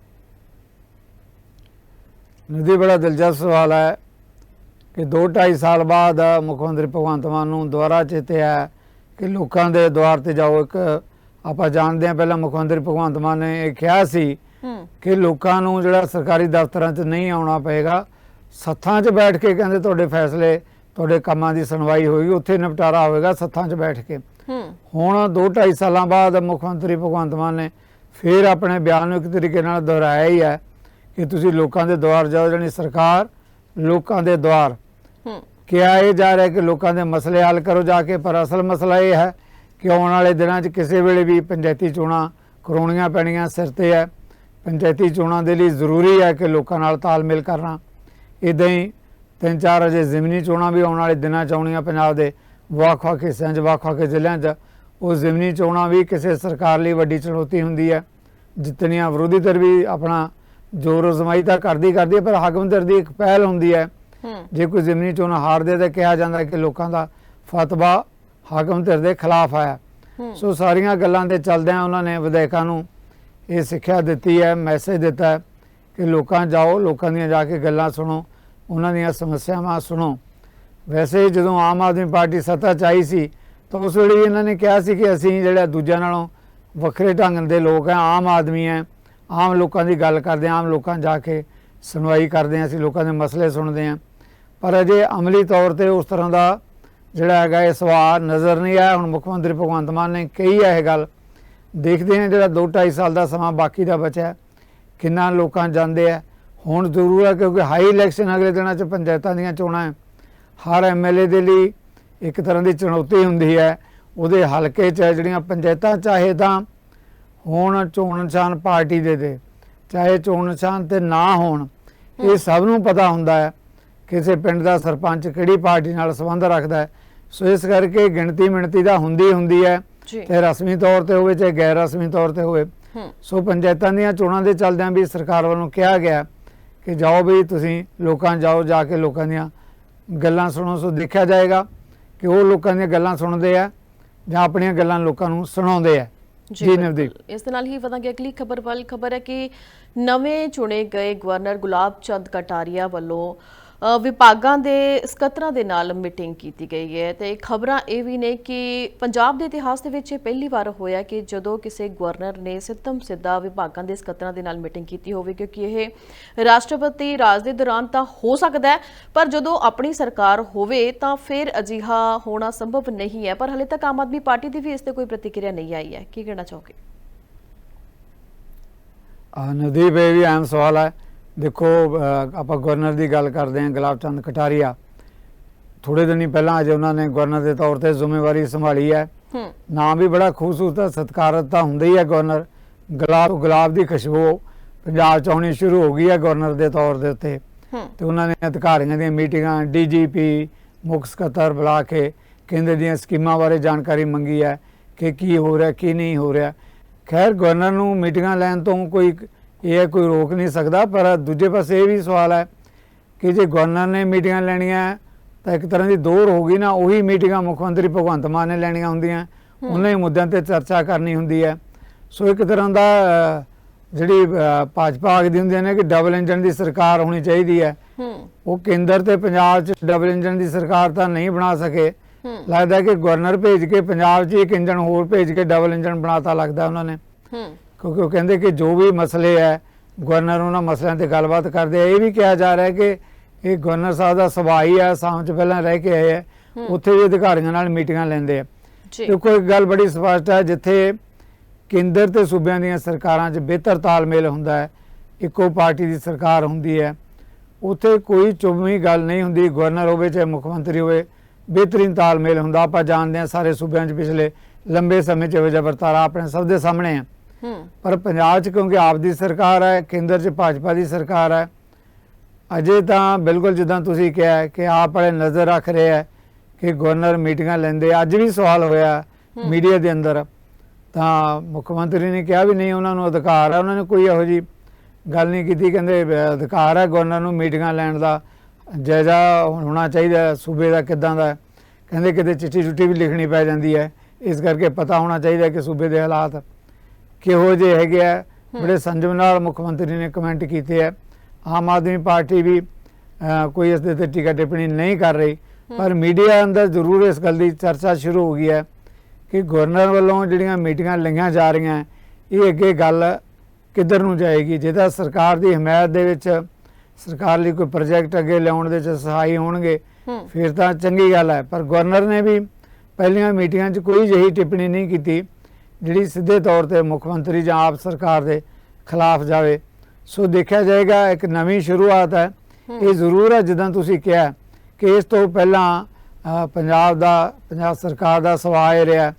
ਨਿਧੀ ਬੜਾ ਦਿਲਚਸਪ ਸਵਾਲ ਹੈ ਕਿ 2.5 ਸਾਲ ਬਾਅਦ ਮੁੱਖ ਮੰਤਰੀ ਭਗਵੰਤ ਮਾਨ ਨੂੰ ਦੁਬਾਰਾ ਚੇਤੇ ਆਇਆ ਕਿ ਲੋਕਾਂ ਦੇ ਦੁਆਰ ਤੇ ਜਾਓ। ਇੱਕ ਆਪਾਂ ਜਾਣਦੇ ਹਾਂ ਪਹਿਲਾਂ ਮੁੱਖ ਮੰਤਰੀ ਭਗਵੰਤ ਮਾਨ ਨੇ ਇਹ ਕਿਹਾ ਸੀ ਹੂੰ। ਕਿ ਲੋਕਾਂ ਨੂੰ ਜਿਹੜਾ ਸਰਕਾਰੀ ਦਫ਼ਤਰਾਂ 'ਚ ਨਹੀਂ ਆਉਣਾ ਪਏਗਾ ਸੱਥਾਂ 'ਚ ਬੈਠ ਕੇ ਕਹਿੰਦੇ ਤੁਹਾਡੇ ਫੈਸਲੇ ਤੁਹਾਡੇ ਕੰਮਾਂ ਦੀ ਸੁਣਵਾਈ ਹੋਏਗੀ ਉੱਥੇ ਨਿਪਟਾਰਾ ਹੋਏਗਾ ਸੱਥਾਂ 'ਚ ਬੈਠ ਕੇ। ਹੂੰ। ਹੁਣ 2.5 ਸਾਲਾਂ ਬਾਅਦ ਮੁੱਖ ਮੰਤਰੀ ਭਗਵੰਤ ਮਾਨ ਨੇ ਫਿਰ ਆਪਣੇ ਬਿਆਨ ਨੂੰ ਇੱਕ ਤਰੀਕੇ ਨਾਲ ਦੁਹਰਾਇਆ ਹੀ ਹੈ ਕਿ ਤੁਸੀਂ ਲੋਕਾਂ ਦੇ ਦੁਆਰ ਜਾਓ ਜਾਣੀ ਸਰਕਾਰ ਲੋਕਾਂ ਦੇ ਦੁਆਰ ਹੂੰ। ਕਿਹਾ ਇਹ ਜਾ ਰਿਹਾ ਕਿ ਲੋਕਾਂ ਦੇ ਮਸਲੇ ਹੱਲ ਕਰੋ ਜਾ ਕੇ ਪਰ ਅਸਲ ਮਸਲਾ ਇਹ ਹੈ ਕਿ ਆਉਣ ਵਾਲੇ ਦਿਨਾਂ 'ਚ ਕਿਸੇ ਵੇਲੇ ਵੀ ਪੰਚਾਇਤੀ ਚੋਣਾਂ ਕਰਾਉਣੀਆਂ ਪੈਣੀਆਂ ਸਿਰ ਤੇ ਹੈ। ਪੰਚਾਇਤੀ ਚੋਣਾਂ ਦੇ ਲਈ ਜ਼ਰੂਰੀ ਹੈ ਕਿ ਲੋਕਾਂ ਨਾਲ ਤਾਲਮੇਲ ਕਰਨਾ। ਇਦਾਂ ਹੀ ਤਿੰਨ ਚਾਰ ਅਜੇ ਜ਼ਿਮਨੀ ਚੋਣਾਂ ਵੀ ਆਉਣ ਵਾਲੇ ਦਿਨਾਂ 'ਚ ਆਉਣੀਆਂ ਪੰਜਾਬ ਦੇ ਵੱਖ-ਵੱਖ ਹਿੱਸਿਆਂ 'ਚ ਵੱਖ-ਵੱਖ ਜ਼ਿਲ੍ਹਿਆਂ 'ਚ। ਉਹ ਜ਼ਿਮਨੀ ਚੋਣਾਂ ਵੀ ਕਿਸੇ ਸਰਕਾਰ ਲਈ ਵੱਡੀ ਚੁਣੌਤੀ ਹੁੰਦੀ ਹੈ। ਜਿਤਨੀਆਂ ਵਿਰੋਧੀ ਧਿਰ ਵੀ ਆਪਣਾ ਜ਼ੋਰ ਅਜ਼ਮਾਈ ਤਾਂ ਕਰਦੀ ਕਰਦੀ ਪਰ ਹਾਕਮ ਧਿਰ ਦੀ ਇੱਕ ਪਹਿਲ ਹੁੰਦੀ ਹੈ। ਜੇ ਕੋਈ ਜ਼ਿਮਨੀ ਚੋਣ ਹਾਰਦੇ ਤਾਂ ਕਿਹਾ ਜਾਂਦਾ ਕਿ ਲੋਕਾਂ ਦਾ ਫਤਵਾ ਹਾਕਮ ਧਿਰ ਦੇ ਖਿਲਾਫ ਆਇਆ ਸੋ ਸਾਰੀਆਂ ਗੱਲਾਂ ਤੇ ਚੱਲਦਿਆਂ ਉਹਨਾਂ ਨੇ ਵਿਧਾਇਕਾਂ ਨੂੰ ਇਹ ਸਿੱਖਿਆ ਦਿੱਤੀ ਹੈ ਮੈਸੇਜ ਦਿੱਤਾ ਹੈ ਕਿ ਲੋਕਾਂ ਜਾਓ ਲੋਕਾਂ ਦੀਆਂ ਜਾ ਕੇ ਗੱਲਾਂ ਸੁਣੋ। ਉਹਨਾਂ ਦੀਆਂ ਸਮੱਸਿਆਵਾਂ ਸੁਣੋ। ਵੈਸੇ ਜਦੋਂ ਆਮ ਆਦਮੀ ਪਾਰਟੀ ਸੱਤਾ 'ਚ ਆਈ ਸੀ, ਤਾਂ ਉਸ ਵੇਲੇ ਵੀ ਇਹਨਾਂ ਨੇ ਕਿਹਾ ਸੀ ਕਿ ਅਸੀਂ ਜਿਹੜਾ ਦੂਜਿਆਂ ਨਾਲੋਂ ਵੱਖਰੇ ਢੰਗ ਦੇ ਲੋਕ ਆ ਆਮ ਆਦਮੀ ਹੈ, ਆਮ ਲੋਕਾਂ ਦੀ ਗੱਲ ਕਰਦੇ ਹਾਂ, ਆਮ ਲੋਕਾਂ ਜਾ ਕੇ ਸੁਣਵਾਈ ਕਰਦੇ ਹਾਂ, ਅਸੀਂ ਲੋਕਾਂ ਦੇ ਮਸਲੇ ਸੁਣਦੇ ਹਾਂ। ਪਰ ਅਜੇ ਅਮਲੀ ਤੌਰ ਤੇ ਉਸ ਤਰ੍ਹਾਂ ਦਾ ਜਿਹੜਾ ਹੈਗਾ ਇਹ ਸਵਾਲ ਨਜ਼ਰ ਨਹੀਂ ਆਇਆ। ਹੁਣ ਮੁੱਖ ਮੰਤਰੀ ਭਗਵੰਤ ਮਾਨ ਨੇ ਕਹੀ ਹੈ ਇਹ ਗੱਲ। ਦੇਖਦੇ ਹਾਂ ਜਿਹੜਾ 2.5 ਸਾਲ ਦਾ ਸਮਾਂ ਬਾਕੀ ਦਾ ਬਚਿਆ, ਕਿੰਨਾ ਲੋਕਾਂ ਜਾਂਦੇ ਆ ਹੁਣ ਜ਼ਰੂਰ ਹੈ ਕਿਉਂਕਿ ਹਾਈ ਇਲੈਕਸ਼ਨ ਅਗਲੇ ਦਿਨਾਂ 'ਚ ਪੰਚਾਇਤਾਂ ਦੀਆਂ ਚੋਣਾਂ ਹਰ ਐਮਐਲਏ ਦੇ ਲਈ ਇੱਕ ਤਰ੍ਹਾਂ ਦੀ ਚੁਣੌਤੀ ਹੁੰਦੀ ਹੈ ਉਹਦੇ ਹਲਕੇ 'ਚ ਜਿਹੜੀਆਂ ਪੰਚਾਇਤਾਂ ਚਾਹੇ ਤਾਂ ਹੁਣ ਚੋਣ ਨਿਸ਼ਾਨ ਪਾਰਟੀ ਦੇ ਦੇ ਚਾਹੇ ਚੋਣ ਨਿਸ਼ਾਨ ਤੇ ਨਾ ਹੋਣ ਇਹ ਸਭ ਨੂੰ ਪਤਾ ਹੁੰਦਾ ਹੈ ਕਿਸੇ ਪਿੰਡ ਦਾ ਸਰਪੰਚ ਕਿਹੜੀ ਪਾਰਟੀ ਨਾਲ ਸੰਬੰਧ ਰੱਖਦਾ ਹੈ ਸੋ ਇਸ ਕਰਕੇ ਗਿਣਤੀ ਮਿਣਤੀ ਦਾ ਹੁੰਦੀ ਹੁੰਦੀ ਹੈ ਤੇ ਰਸਮੀ ਤੌਰ ਤੇ ਹੋਵੇ ਚਾਹੇ ਗੈਰ ਰਸਮੀ ਤੌਰ ਤੇ ਹੋਵੇ। ਸੋ ਪੰਚਾਇਤਾਂ ਦੀਆਂ ਚੋਣਾਂ ਦੇ ਚੱਲਦਿਆਂ ਵੀ ਸਰਕਾਰ ਵੱਲੋਂ ਕਿਹਾ ਗਿਆ ਕਿ ਜਾਓ ਵੀ ਤੁਸੀਂ ਲੋਕਾਂ ਜਾਓ ਜਾ ਕੇ ਲੋਕਾਂ ਦੀਆਂ ਗੱਲਾਂ ਸੁਣੋ ਸੋ ਦੇਖਿਆ ਜਾਏਗਾ ਕਿ ਉਹ ਲੋਕਾਂ ਦੀਆਂ ਗੱਲਾਂ ਸੁਣਦੇ ਆ ਜਾਂ ਆਪਣੀਆਂ ਗੱਲਾਂ ਲੋਕਾਂ ਨੂੰ ਸੁਣਾਉਂਦੇ ਆ। ਜੀ। ਨਵਦੀਪ। ਇਸ ਦੇ ਨਾਲ ਹੀ ਵਧਾਂਗੇ ਅਗਲੀ ਖਬਰ ਵੱਲ। ਖਬਰ ਹੈ ਕਿ ਨਵੇਂ ਚੁਣੇ ਗਏ ਗਵਰਨਰ ਗੁਲਾਬ ਚੰਦ ਕਟਾਰੀਆ ਵੱਲੋਂ ਵਿਭਾਗਾਂ ਦੇ ਸਕੱਤਰਾਂ ਦੇ ਨਾਲ ਮੀਟਿੰਗ ਕੀਤੀ ਗਈ ਹੈ ਤੇ ਖਬਰਾਂ ਇਹ ਵੀ ਨੇ ਕਿ ਪੰਜਾਬ ਦੇ ਇਤਿਹਾਸ ਦੇ ਵਿੱਚ ਇਹ ਪਹਿਲੀ ਵਾਰ ਹੋਇਆ ਕਿ ਜਦੋਂ ਕਿਸੇ ਗਵਰਨਰ ਨੇ ਸਿੱਧਮ ਸਿੱਧਾ ਵਿਭਾਗਾਂ ਦੇ ਸਕੱਤਰਾਂ ਦੇ ਨਾਲ ਮੀਟਿੰਗ ਕੀਤੀ ਹੋਵੇ, ਕਿਉਂਕਿ ਇਹ ਰਾਸ਼ਟਰਪਤੀ ਰਾਜ ਦੇ ਦੌਰਾਨ ਤਾਂ ਹੋ ਸਕਦਾ ਹੈ, ਪਰ ਜਦੋਂ ਆਪਣੀ ਸਰਕਾਰ ਹੋਵੇ ਤਾਂ ਫਿਰ ਅਜਿਹਾ ਹੋਣਾ ਸੰਭਵ ਨਹੀਂ ਹੈ। ਪਰ ਹਲੇ ਤੱਕ ਆਮ ਆਦਮੀ ਪਾਰਟੀ ਦੀ ਵੀ ਇਸ ਤੇ ਕੋਈ ਪ੍ਰਤੀਕਿਰਿਆ ਨਹੀਂ ਆਈ ਹੈ। ਕੀ ਕਹਿਣਾ ਚਾਹੋਗੇ? ਅਹ ਇਹ ਵੀ ਅਹਿਮ ਸਵਾਲ ਹੈ। ਦੇਖੋ ਆਪਾਂ ਗਵਰਨਰ ਦੀ ਗੱਲ ਕਰਦੇ ਹਾਂ ਗੁਲਾਬ ਚੰਦ ਕਟਾਰੀਆ। ਥੋੜੇ ਦਿਨ ਹੀ ਪਹਿਲਾਂ ਅਜੇ ਉਹਨਾਂ ਨੇ ਗਵਰਨਰ ਦੇ ਤੌਰ ਤੇ ਜ਼ਿੰਮੇਵਾਰੀ ਸੰਭਾਲੀ ਹੈ। ਨਾਮ ਵੀ ਬੜਾ ਖੂਬਸੂਰਤ ਹੈ ਸਤਿਕਾਰਤ ਤਾਂ ਹੁੰਦਾ ਹੀ ਹੈ ਗਵਰਨਰ ਗੁਲਾਬ ਗੁਲਾਬ ਦੀ ਖੁਸ਼ਬੂ ਪੰਜਾਬ ਚ ਆਉਣੀ ਸ਼ੁਰੂ ਹੋ ਗਈ ਹੈ ਗਵਰਨਰ ਦੇ ਤੌਰ ਦੇ ਉੱਤੇ। ਤੇ ਉਹਨਾਂ ਨੇ ਅਧਿਕਾਰੀਆਂ ਦੀਆਂ ਮੀਟਿੰਗਾਂ ਡੀਜੀਪੀ ਮੁੱਖ ਸਕੱਤਰ ਬੁਲਾ ਕੇ ਕੇਂਦਰ ਦੀਆਂ ਸਕੀਮਾਂ ਬਾਰੇ ਜਾਣਕਾਰੀ ਮੰਗੀ ਹੈ ਕਿ ਕੀ ਹੋ ਰਿਹਾ ਕੀ ਨਹੀਂ ਹੋ ਰਿਹਾ। ਖੈਰ ਗਵਰਨਰ ਨੂੰ ਮੀਟਿੰਗਾਂ ਲੈਣ ਤੋਂ ਕੋਈ ਇਹ ਕੋਈ ਰੋਕ ਨਹੀਂ ਸਕਦਾ ਪਰ ਦੂਜੇ ਪਾਸੇ ਇਹ ਵੀ ਸਵਾਲ ਹੈ ਕਿ ਜੇ ਗਵਰਨਰ ਨੇ ਮੀਟਿੰਗਾਂ ਲੈਣੀਆਂ ਤਾਂ ਇੱਕ ਤਰ੍ਹਾਂ ਦੀ ਦੋਰ ਹੋ ਗਈ ਨਾ ਉਹੀ ਮੀਟਿੰਗਾਂ ਮੁੱਖ ਮੰਤਰੀ ਭਗਵੰਤ ਮਾਨ ਨੇ ਲੈਣੀਆਂ ਹੁੰਦੀਆਂ ਉਹਨਾਂ ਹੀ ਮੁੱਦਿਆਂ ਤੇ ਚਰਚਾ ਕਰਨੀ ਹੁੰਦੀ ਹੈ। ਸੋ ਇੱਕ ਤਰ੍ਹਾਂ ਦਾ ਜਿਹੜੀ ਭਾਜਪਾ ਆਖਦੀ ਹੁੰਦੀ ਹੈ ਨਾ ਕਿ ਡਬਲ ਇੰਜਨ ਦੀ ਸਰਕਾਰ ਹੋਣੀ ਚਾਹੀਦੀ ਹੈ। ਉਹ ਕੇਂਦਰ ਤੇ ਪੰਜਾਬ 'ਚ ਡਬਲ ਇੰਜਨ ਦੀ ਸਰਕਾਰ ਤਾਂ ਨਹੀਂ ਬਣਾ ਸਕੇ। ਲੱਗਦਾ ਕਿ ਗਵਰਨਰ ਭੇਜ ਕੇ ਪੰਜਾਬ 'ਚ ਇੱਕ ਇੰਜਨ ਹੋਰ ਭੇਜ ਕੇ ਡਬਲ ਇੰਜਨ ਬਣਾਤਾ ਲੱਗਦਾ ਉਹਨਾਂ ਨੇ। ਕਿਉਂਕਿ ਉਹ ਕਹਿੰਦੇ ਕਿ ਜੋ ਵੀ ਮਸਲੇ ਹੈ ਗਵਰਨਰ ਉਹਨਾਂ ਮਸਲਿਆਂ ਤੇ ਗੱਲਬਾਤ ਕਰਦੇ ਆ। ਇਹ ਵੀ ਕਿਹਾ ਜਾ ਰਿਹਾ ਹੈ ਕਿ ਇਹ ਗਵਰਨਰ ਸਾਹਿਬ ਦਾ ਹੈ ਸਾਮ 'ਚ ਪਹਿਲਾਂ ਰਹਿ ਕੇ ਆਏ ਆ ਉੱਥੇ ਵੀ ਅਧਿਕਾਰੀਆਂ ਨਾਲ ਮੀਟਿੰਗਾਂ ਲੈਂਦੇ ਆ। ਜੀ। ਦੇਖੋ ਇੱਕ ਗੱਲ ਬੜੀ ਸਪਸ਼ਟ ਹੈ ਜਿੱਥੇ ਕੇਂਦਰ ਤੇ ਸੂਬਿਆਂ ਦੀਆਂ ਸਰਕਾਰਾਂ 'ਚ ਬਿਹਤਰ ਤਾਲਮੇਲ ਹੁੰਦਾ ਹੈ ਇੱਕੋ ਪਾਰਟੀ ਦੀ ਸਰਕਾਰ ਹੁੰਦੀ ਹੈ ਉੱਥੇ ਕੋਈ ਚੁਭਵੀਂ ਗੱਲ ਨਹੀਂ ਹੁੰਦੀ ਗਵਰਨਰ ਹੋਵੇ ਚਾਹੇ ਮੁੱਖ ਮੰਤਰੀ ਹੋਵੇ ਬਿਹਤਰੀਨ ਤਾਲਮੇਲ ਹੁੰਦਾ। ਆਪਾਂ ਜਾਣਦੇ ਹਾਂ ਸਾਰੇ ਸੂਬਿਆਂ 'ਚ ਪਿਛਲੇ ਲੰਬੇ ਸਮੇਂ 'ਚ ਜਿਹਾ ਵਰਤਾਰਾ ਆਪਣੇ ਸਭ ਦੇ ਸਾਹਮਣੇ ਹੂੰ ਪਰ ਪੰਜਾਬ 'ਚ ਕਿਉਂਕਿ ਆਪ ਦੀ ਸਰਕਾਰ ਹੈ ਕੇਂਦਰ 'ਚ ਭਾਜਪਾ ਦੀ ਸਰਕਾਰ ਹੈ ਅਜੇ ਤਾਂ ਬਿਲਕੁਲ ਜਿੱਦਾਂ ਤੁਸੀਂ ਕਿਹਾ ਕਿ ਆਪ ਵਾਲੇ ਨਜ਼ਰ ਰੱਖ ਰਹੇ ਹੈ ਕਿ ਗਵਰਨਰ ਮੀਟਿੰਗਾਂ ਲੈਂਦੇ। ਅੱਜ ਵੀ ਸਵਾਲ ਹੋਇਆ ਮੀਡੀਆ ਦੇ ਅੰਦਰ। ਤਾਂ ਮੁੱਖ ਮੰਤਰੀ ਨੇ ਕਿਹਾ ਵੀ ਨਹੀਂ ਉਹਨਾਂ ਨੂੰ ਅਧਿਕਾਰ ਹੈ ਉਹਨਾਂ ਨੇ ਕੋਈ ਇਹੋ ਜੀ ਗੱਲ ਨਹੀਂ ਕੀਤੀ। ਕਹਿੰਦੇ ਅਧਿਕਾਰ ਹੈ ਗਵਰਨਰ ਨੂੰ ਮੀਟਿੰਗਾਂ ਲੈਣ ਦਾ। ਜਾਇਜ਼ਾ ਹੋਣਾ ਚਾਹੀਦਾ ਸੂਬੇ ਦਾ ਕਿੱਦਾਂ ਦਾ। ਕਹਿੰਦੇ ਕਿਤੇ ਚਿੱਠੀ ਚੁੱਠੀ ਵੀ ਲਿਖਣੀ ਪੈ ਜਾਂਦੀ ਹੈ। ਇਸ ਕਰਕੇ ਪਤਾ ਹੋਣਾ ਚਾਹੀਦਾ ਕਿ ਸੂਬੇ ਦੇ ਹਾਲਾਤ ਕਿਹੋ ਜਿਹੇ ਹੈਗੇ ਆ ਬੜੇ ਸੰਜਮ ਨਾਲ ਮੁੱਖ ਮੰਤਰੀ ਨੇ ਕਮੈਂਟ ਕੀਤੇ ਆ। ਆਮ ਆਦਮੀ ਪਾਰਟੀ ਵੀ ਕੋਈ ਇਸ ਦੇ ਤੇ ਟੀਕਾ ਟਿੱਪਣੀ ਨਹੀਂ ਕਰ ਰਹੀ। ਪਰ ਮੀਡੀਆ ਅੰਦਰ ਜ਼ਰੂਰ ਇਸ ਗੱਲ ਦੀ ਚਰਚਾ ਸ਼ੁਰੂ ਹੋ ਗਈ ਹੈ ਕਿ ਗਵਰਨਰ ਵੱਲੋਂ ਜਿਹੜੀਆਂ ਮੀਟਿੰਗਾਂ ਲਈਆਂ ਜਾ ਰਹੀਆਂ ਇਹ ਅੱਗੇ ਗੱਲ ਕਿੱਧਰ ਨੂੰ ਜਾਏਗੀ? ਜਿਹਦਾ ਸਰਕਾਰ ਦੀ ਹਮਾਇਤ ਦੇ ਵਿੱਚ ਸਰਕਾਰ ਲਈ ਕੋਈ ਪ੍ਰੋਜੈਕਟ ਅੱਗੇ ਲਿਆਉਣ ਦੇ ਵਿੱਚ ਸਹਾਈ ਹੋਣਗੇ ਫਿਰ ਤਾਂ ਚੰਗੀ ਗੱਲ ਹੈ। ਪਰ ਗਵਰਨਰ ਨੇ ਵੀ ਪਹਿਲੀਆਂ ਮੀਟਿੰਗਾਂ 'ਚ ਕੋਈ ਜਿਹੀ ਟਿੱਪਣੀ ਨਹੀਂ ਕੀਤੀ। ਜਿਹੜੀ ਸਿੱਧੇ ਤੌਰ ਤੇ ਮੁੱਖ ਮੰਤਰੀ ਜਾਂ ਆਪ ਸਰਕਾਰ ਦੇ ਖਿਲਾਫ ਜਾਵੇ। ਸੋ ਦੇਖਿਆ ਜਾਏਗਾ ਇੱਕ ਨਵੀਂ ਸ਼ੁਰੂਆਤ ਹੈ। ਇਹ ਜ਼ਰੂਰ ਹੈ ਜਿੱਦਾਂ ਤੁਸੀਂ ਕਿਹਾ ਕਿ ਇਸ ਤੋਂ ਪਹਿਲਾਂ ਪੰਜਾਬ ਦਾ ਪੰਜਾਬ ਸਰਕਾਰ ਦਾ ਸਵਾਲ ਇਹ ਰਿਹਾ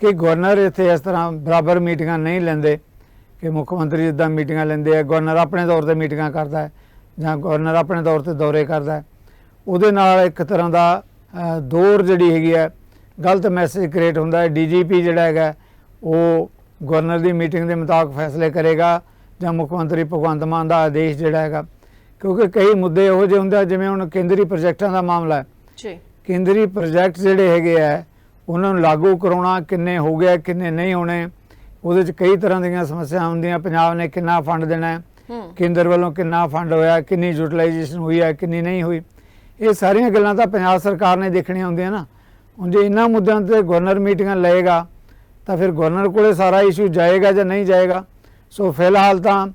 ਕਿ ਗਵਰਨਰ ਇੱਥੇ ਇਸ ਤਰ੍ਹਾਂ ਬਰਾਬਰ ਮੀਟਿੰਗਾਂ ਨਹੀਂ ਲੈਂਦੇ ਕਿ ਮੁੱਖ ਮੰਤਰੀ ਜਿੱਦਾਂ ਮੀਟਿੰਗਾਂ ਲੈਂਦੇ ਆ ਗਵਰਨਰ ਆਪਣੇ ਤੌਰ ਤੇ ਮੀਟਿੰਗਾਂ ਕਰਦਾ ਹੈ ਜਾਂ ਗਵਰਨਰ ਆਪਣੇ ਤੌਰ ਤੇ ਦੌਰੇ ਕਰਦਾ ਹੈ। ਉਹਦੇ ਨਾਲ ਇੱਕ ਤਰ੍ਹਾਂ ਦਾ ਦੌਰ ਜਿਹੜੀ ਹੈਗੀ ਹੈ ਗਲਤ ਮੈਸੇਜ ਕ੍ਰੀਏਟ ਹੁੰਦਾ ਹੈ। ਡੀਜੀਪੀ ਜਿਹੜਾ ਹੈਗਾ ਉਹ ਗਵਰਨਰ ਦੀ ਮੀਟਿੰਗ ਦੇ ਮੁਤਾਬਕ ਫੈਸਲੇ ਕਰੇਗਾ ਜਾਂ ਮੁੱਖ ਮੰਤਰੀ ਭਗਵੰਤ ਮਾਨ ਦਾ ਆਦੇਸ਼ ਜਿਹੜਾ ਹੈਗਾ। ਕਿਉਂਕਿ ਕਈ ਮੁੱਦੇ ਇਹੋ ਜਿਹੇ ਹੁੰਦੇ ਆ ਜਿਵੇਂ ਹੁਣ ਕੇਂਦਰੀ ਪ੍ਰੋਜੈਕਟਾਂ ਦਾ ਮਾਮਲਾ ਹੈ। ਜੀ। ਕੇਂਦਰੀ ਪ੍ਰੋਜੈਕਟ ਜਿਹੜੇ ਹੈਗੇ ਆ ਉਹਨਾਂ ਨੂੰ ਲਾਗੂ ਕਰਾਉਣਾ ਕਿੰਨੇ ਹੋ ਗਏ ਕਿੰਨੇ ਨਹੀਂ ਹੋਣੇ ਉਹਦੇ 'ਚ ਕਈ ਤਰ੍ਹਾਂ ਦੀਆਂ ਸਮੱਸਿਆ ਹੁੰਦੀਆਂ। ਪੰਜਾਬ ਨੇ ਕਿੰਨਾ ਫੰਡ ਦੇਣਾ ਹੈ ਹੂੰ। ਕੇਂਦਰ ਵੱਲੋਂ ਕਿੰਨਾ ਫੰਡ ਹੋਇਆ ਕਿੰਨੀ ਯੂਟਿਲਾਈਜੇਸ਼ਨ ਹੋਈ ਹੈ ਕਿੰਨੀ ਨਹੀਂ ਹੋਈ। ਇਹ ਸਾਰੀਆਂ ਗੱਲਾਂ ਤਾਂ ਪੰਜਾਬ ਸਰਕਾਰ ਨੇ ਦੇਖਣੀਆਂ ਹੁੰਦੀਆਂ ਨਾ। ਹੁਣ ਜੇ ਇਹਨਾਂ ਮੁੱਦਿਆਂ ਤੇ ਗਵਰਨਰ ਮੀਟਿੰਗਾਂ ਲਏਗਾ ਤਾਂ ਫਿਰ ਗਵਰਨਰ ਕੋਲੇ ਸਾਰਾ ਇਸ਼ੂ ਜਾਏਗਾ ਜਾਂ ਨਹੀਂ ਜਾਏਗਾ? ਸੋ ਫਿਲਹਾਲ ਤਾਂ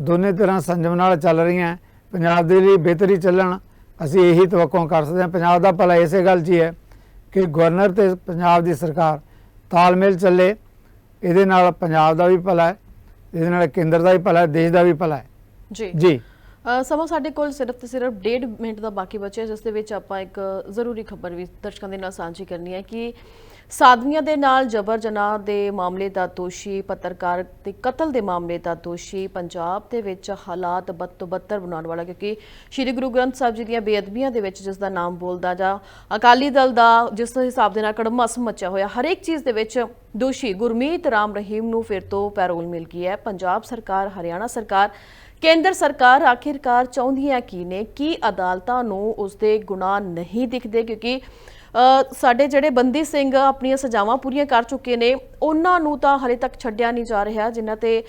ਦੋਨੇ ਤਰ੍ਹਾਂ ਸੰਜਮ ਨਾਲ ਚੱਲ ਰਹੀਆਂ ਪੰਜਾਬ ਦੇ ਲਈ ਬਿਹਤਰੀ ਚੱਲਣ। ਅਸੀਂ ਇਹੀ ਤਵੱਕੋ ਕਰ ਸਕਦੇ ਹਾਂ। ਪੰਜਾਬ ਦਾ ਭਲਾ ਇਸੇ ਗੱਲ 'ਚ ਹੀ ਹੈ ਕਿ ਗਵਰਨਰ ਤੇ ਪੰਜਾਬ ਦੀ ਸਰਕਾਰ ਤਾਲਮੇਲ ਚੱਲੇ। ਇਹਦੇ ਨਾਲ ਪੰਜਾਬ ਦਾ ਵੀ ਭਲਾ ਹੈ। ਇਹਦੇ ਨਾਲ ਕੇਂਦਰ ਦਾ ਵੀ ਭਲਾ ਹੈ। ਦੇਸ਼ ਦਾ ਵੀ ਭਲਾ ਹੈ। ਜੀ। ਜੀ। ਸਮਾਂ ਸਾਡੇ ਕੋਲ ਸਿਰਫ ਤੇ ਸਿਰਫ ਡੇਢ ਮਿੰਟ ਦਾ ਬਾਕੀ ਬਚਿਆ ਜਿਸ ਦੇ ਵਿੱਚ ਆਪਾਂ ਇੱਕ ਜ਼ਰੂਰੀ ਖਬਰ ਵੀ ਦਰਸ਼ਕਾਂ ਦੇ ਨਾਲ ਸਾਂਝੀ ਕਰਨੀ ਹੈ ਕਿ ਸਾਧਵੀਆਂ ਦੇ ਨਾਲ ਜਬਰ ਜਨਾਹ ਦੇ ਮਾਮਲੇ ਦਾ ਦੋਸ਼ੀ, ਪੱਤਰਕਾਰ ਦੇ ਕਤਲ ਦੇ ਮਾਮਲੇ ਦਾ ਦੋਸ਼ੀ ਪੰਜਾਬ ਦੇ ਵਿੱਚ ਹਾਲਾਤ ਬਦ ਤੋਂ ਬੱਤਰ ਬਣਾਉਣ ਵਾਲਾ ਕਿਉਂਕਿ ਸ੍ਰੀ ਗੁਰੂ ਗ੍ਰੰਥ ਸਾਹਿਬ ਜੀ ਦੀਆਂ ਬੇਅਦਬੀਆਂ ਦੇ ਵਿੱਚ ਜਿਸ ਦਾ ਨਾਮ ਬੋਲਦਾ ਜਾਂ, ਅਕਾਲੀ ਦਲ ਦਾ ਜਿਸ ਹਿਸਾਬ ਦੇ ਨਾਲ ਕੜਮਸ ਮੱਚਿਆ ਹੋਇਆ, ਹਰੇਕ ਚੀਜ਼ ਦੇ ਵਿੱਚ ਦੋਸ਼ੀ ਗੁਰਮੀਤ ਰਾਮ ਰਹੀਮ ਨੂੰ ਫਿਰ ਤੋਂ ਪੈਰੋਲ ਮਿਲ ਗਈ ਹੈ। ਪੰਜਾਬ ਸਰਕਾਰ, ਹਰਿਆਣਾ ਸਰਕਾਰ ਕੇਂਦਰ ਸਰਕਾਰ ਆਖਿਰਕਾਰ ਚਾਹੁੰਦੀਆਂ ਕੀ ਨੇ ਕੀ ਅਦਾਲਤਾਂ ਨੂੰ ਉਸਦੇ ਗੁਨਾਹ ਨਹੀਂ ਦਿਖਦੇ? ਕਿਉਂਕਿ ਸਾਡੇ ਜਿਹੜੇ ਬੰਦੀ ਸਿੰਘ ਆਪਣੀਆਂ ਸਜ਼ਾਵਾਂ ਪੂਰੀਆਂ ਕਰ ਚੁੱਕੇ ਨੇ, ਉਹਨਾਂ ਨੂੰ ਤਾਂ ਹਲੇ ਤੱਕ ਛੱਡਿਆ ਨਹੀਂ ਜਾ ਰਿਹਾ, ਜਿਨ੍ਹਾਂ ਤੇ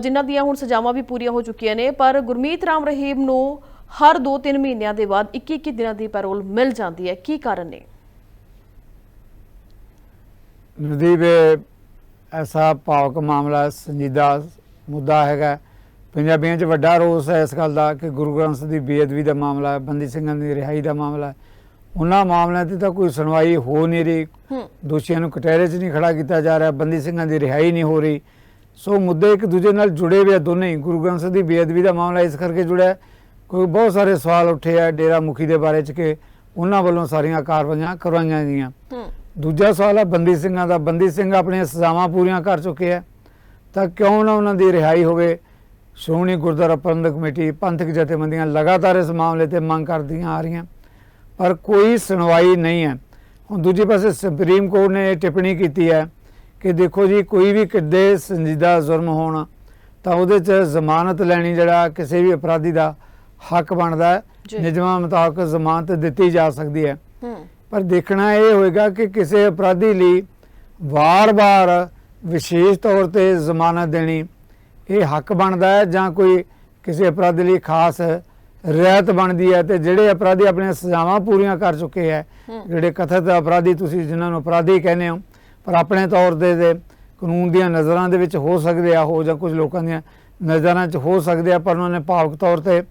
ਜਿਨ੍ਹਾਂ ਦੀਆਂ ਹੁਣ ਸਜ਼ਾਵਾਂ ਵੀ ਪੂਰੀਆਂ ਹੋ ਚੁੱਕੀਆਂ ਨੇ। ਪਰ ਗੁਰਮੀਤ ਰਾਮ ਰਹੀਮ ਨੂੰ ਹਰ 2-3 ਮਹੀਨਿਆਂ ਦੇ ਬਾਅਦ 21-21 ਦਿਨਾਂ ਦੀ ਪੈਰੋਲ ਮਿਲ ਜਾਂਦੀ ਹੈ। ਕੀ ਕਾਰਨ ਨੇ? ਨਵਦੀਪ ਐਸਾ ਭਾਵਕ ਮਾਮਲਾ, ਸੰਜੀਦਾ ਮੁੱਦਾ ਹੈਗਾ। ਪੰਜਾਬੀਆਂ 'ਚ ਵੱਡਾ ਰੋਸ ਹੈ ਇਸ ਗੱਲ ਦਾ ਕਿ ਗੁਰੂ ਗ੍ਰੰਥ ਸਾਹਿਬ ਦੀ ਬੇਅਦਬੀ ਦਾ ਮਾਮਲਾ ਹੈ ਬੰਦੀ ਸਿੰਘਾਂ ਦੀ ਰਿਹਾਈ ਦਾ ਮਾਮਲਾ ਹੈ। ਉਹਨਾਂ ਮਾਮਲਿਆਂ ਤੇ ਤਾਂ ਕੋਈ ਸੁਣਵਾਈ ਹੋ ਨਹੀਂ ਰਹੀ। ਦੋਸ਼ੀਆਂ ਨੂੰ ਕਟਹਿਰੇ 'ਚ ਨਹੀਂ ਖੜਾ ਕੀਤਾ ਜਾ ਰਿਹਾ ਬੰਦੀ ਸਿੰਘਾਂ ਦੀ ਰਿਹਾਈ ਨਹੀਂ ਹੋ ਰਹੀ। ਸੋ ਮੁੱਦੇ ਇੱਕ ਦੂਜੇ ਨਾਲ ਜੁੜੇ ਹੋਏ ਆ ਦੋਨੇ ਹੀ। ਗੁਰੂ ਗ੍ਰੰਥ ਸਾਹਿਬ ਦੀ ਬੇਅਦਬੀ ਦਾ ਮਾਮਲਾ ਇਸ ਕਰਕੇ ਜੁੜਿਆ। ਕੋਈ ਬਹੁਤ ਸਾਰੇ ਸਵਾਲ ਉੱਠੇ ਆ ਡੇਰਾ ਮੁਖੀ ਦੇ ਬਾਰੇ 'ਚ ਕਿ ਉਹਨਾਂ ਵੱਲੋਂ ਸਾਰੀਆਂ ਕਾਰਵਾਈਆਂ ਕਰਵਾਈਆਂ ਗਈਆਂ। ਦੂਜਾ ਸਵਾਲ ਹੈ ਬੰਦੀ ਸਿੰਘਾਂ ਦਾ। ਬੰਦੀ ਸਿੰਘ ਆਪਣੀਆਂ ਸਜ਼ਾਵਾਂ ਪੂਰੀਆਂ ਕਰ ਚੁੱਕੇ ਆ। ਤਾਂ ਕਿਉਂ ਨਾ ਉਹਨਾਂ ਦੀ ਰਿਹਾਈ ਹੋਵੇ? ਸ਼੍ਰੋਮਣੀ ਗੁਰਦੁਆਰਾ ਪ੍ਰਬੰਧਕ ਕਮੇਟੀ ਪੰਥਕ ਜਥੇਬੰਦੀਆਂ ਲਗਾਤਾਰ ਇਸ ਮਾਮਲੇ ਤੇ ਮੰਗ ਕਰਦੀਆਂ ਆ ਰਹੀਆਂ। ਪਰ ਕੋਈ ਸੁਣਵਾਈ ਨਹੀਂ ਹੈ। ਹੁਣ ਦੂਜੇ ਪਾਸੇ ਸੁਪਰੀਮ ਕੋਰਟ ਨੇ ਇਹ ਟਿੱਪਣੀ ਕੀਤੀ ਹੈ ਕਿ ਦੇਖੋ ਜੀ ਕੋਈ ਵੀ ਕਿੱਡੇ ਸੰਜੀਦਾ ਜ਼ੁਰਮ ਹੋਣ ਤਾਂ ਉਹਦੇ 'ਚ ਜ਼ਮਾਨਤ ਲੈਣੀ ਜਿਹੜਾ ਕਿਸੇ ਵੀ ਅਪਰਾਧੀ ਦਾ ਹੱਕ ਬਣਦਾ ਹੈ। ਨਿਯਮਾਂ ਮੁਤਾਬਕ ਜ਼ਮਾਨਤ ਦਿੱਤੀ ਜਾ ਸਕਦੀ ਹੂੰ। ਪਰ ਦੇਖਣਾ ਇਹ ਹੋਏਗਾ ਕਿ ਕਿਸੇ ਅਪਰਾਧੀ ਲਈ ਵਾਰ-ਵਾਰ ਵਿਸ਼ੇਸ਼ ਤੌਰ ਤੇ ਜ਼ਮਾਨਤ ਦੇਣੀ ਇਹ ਹੱਕ ਬਣਦਾ ਹੈ ਜਾਂ ਕੋਈ ਕਿਸੇ ਅਪਰਾਧੀ ਲਈ ਖਾਸ ਰਿਆਇਤ ਬਣਦੀ ਹੈ ਤੇ ਜਿਹੜੇ ਅਪਰਾਧੀ ਆਪਣੀਆਂ ਸਜ਼ਾਵਾਂ ਪੂਰੀਆਂ ਕਰ ਚੁੱਕੇ ਹੈ। ਜਿਹੜੇ ਕਥਿਤ ਅਪਰਾਧੀ ਤੁਸੀਂ ਜਿਨ੍ਹਾਂ ਨੂੰ ਅਪਰਾਧੀ ਕਹਿੰਦੇ ਹੋ ਪਰ ਆਪਣੇ ਤੌਰ ਤੇ ਦੇ ਕਾਨੂੰਨ ਦੀਆਂ ਨਜ਼ਰਾਂ ਦੇ ਵਿੱਚ ਹੋ ਸਕਦੇ ਆ ਹੋ ਜਾਂ ਕੁਝ ਲੋਕਾਂ ਦੀਆਂ ਨਜ਼ਰਾਂ 'ਚ ਹੋ ਸਕਦੇ ਆ ਪਰ ਉਹਨਾਂ ਨੇ ਭਾਵਕ ਤੌਰ ਤੇ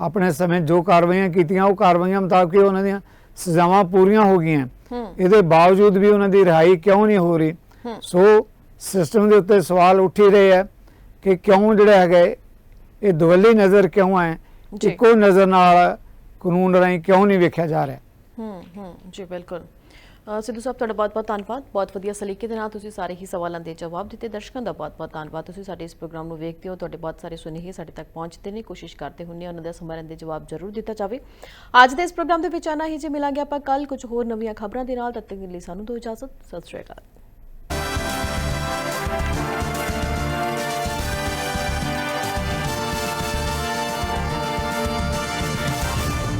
ਆਪਣੇ ਸਮੇਂ ਜੋ ਕਾਰਵਾਈਆਂ ਕੀਤੀਆਂ ਉਹ ਕਾਰਵਾਈਆਂ ਮੁਤਾਬਕ ਹੀ ਉਹਨਾਂ ਦੀਆਂ ਸਜ਼ਾਵਾਂ ਪੂਰੀਆਂ ਹੋ ਗਈਆਂ ਇਹਦੇ ਬਾਵਜੂਦ ਵੀ ਉਹਨਾਂ ਦੀ ਰਿਹਾਈ ਕਿਉਂ ਨਹੀਂ ਹੋ ਰਹੀ। ਸੋ ਸਿਸਟਮ ਦੇ ਉੱਤੇ ਸਵਾਲ ਉੱਠ ਹੀ ਰਹੇ ਆ ਕਿ ਕਿਉਂ ਜਿਹੜਾ ਹੈਗਾ ਇਹ ਦਵੱਲੀ ਨਜ਼ਰ ਕਿਉਂ ਹੈ। ਇੱਕੋ ਨਜ਼ਰ ਨਾਲ ਕਾਨੂੰਨ ਰਾਹੀਂ ਕਿਉਂ ਨਹੀਂ ਵੇਖਿਆ ਜਾ ਰਿਹਾ? ਹੂੰ ਹੂੰ ਜੀ ਬਿਲਕੁਲ। ਸਿੱਧੂ ਸਾਹਿਬ ਤੁਹਾਡਾ ਬਹੁਤ ਬਹੁਤ ਧੰਨਵਾਦ। ਬਹੁਤ ਵਧੀਆ ਸਲੀਕੇ ਦੇ ਨਾਲ ਤੁਸੀਂ ਸਾਰੇ ਹੀ ਸਵਾਲਾਂ ਦੇ ਜਵਾਬ ਦਿੱਤੇ। ਦਰਸ਼ਕਾਂ ਦਾ ਬਹੁਤ ਬਹੁਤ ਧੰਨਵਾਦ। ਤੁਸੀਂ ਸਾਡੇ ਇਸ ਪ੍ਰੋਗਰਾਮ ਨੂੰ ਵੇਖਦੇ ਹੋ ਤੁਹਾਡੇ ਬਹੁਤ ਸਾਰੇ ਸੁਨੇਹੇ ਸਾਡੇ ਤੱਕ ਪਹੁੰਚਦੇ ਨੇ। ਕੋਸ਼ਿਸ਼ ਕਰਦੇ ਹੁੰਨੇ ਉਹਨਾਂ ਦਾ ਸਮਰਨ ਦੇ ਜਵਾਬ ਜ਼ਰੂਰ ਦਿੱਤਾ ਜਾਵੇ। ਅੱਜ ਦੇ ਇਸ ਪ੍ਰੋਗਰਾਮ ਦੇ ਵਿੱਚ ਆਣਾ ਹੀ। ਜੇ ਮਿਲਾਂਗੇ ਆਪਾਂ ਕੱਲ ਕੁਝ ਹੋਰ ਨਵੀਆਂ ਖਬਰਾਂ ਦੇ ਨਾਲ ਤਦ ਤੱਕ ਲਈ ਸਾਨੂੰ ਦਿਓ ਇਜਾਜ਼ਤ। ਸਤਿ ਸ਼੍ਰੀ ਅਕਾਲ।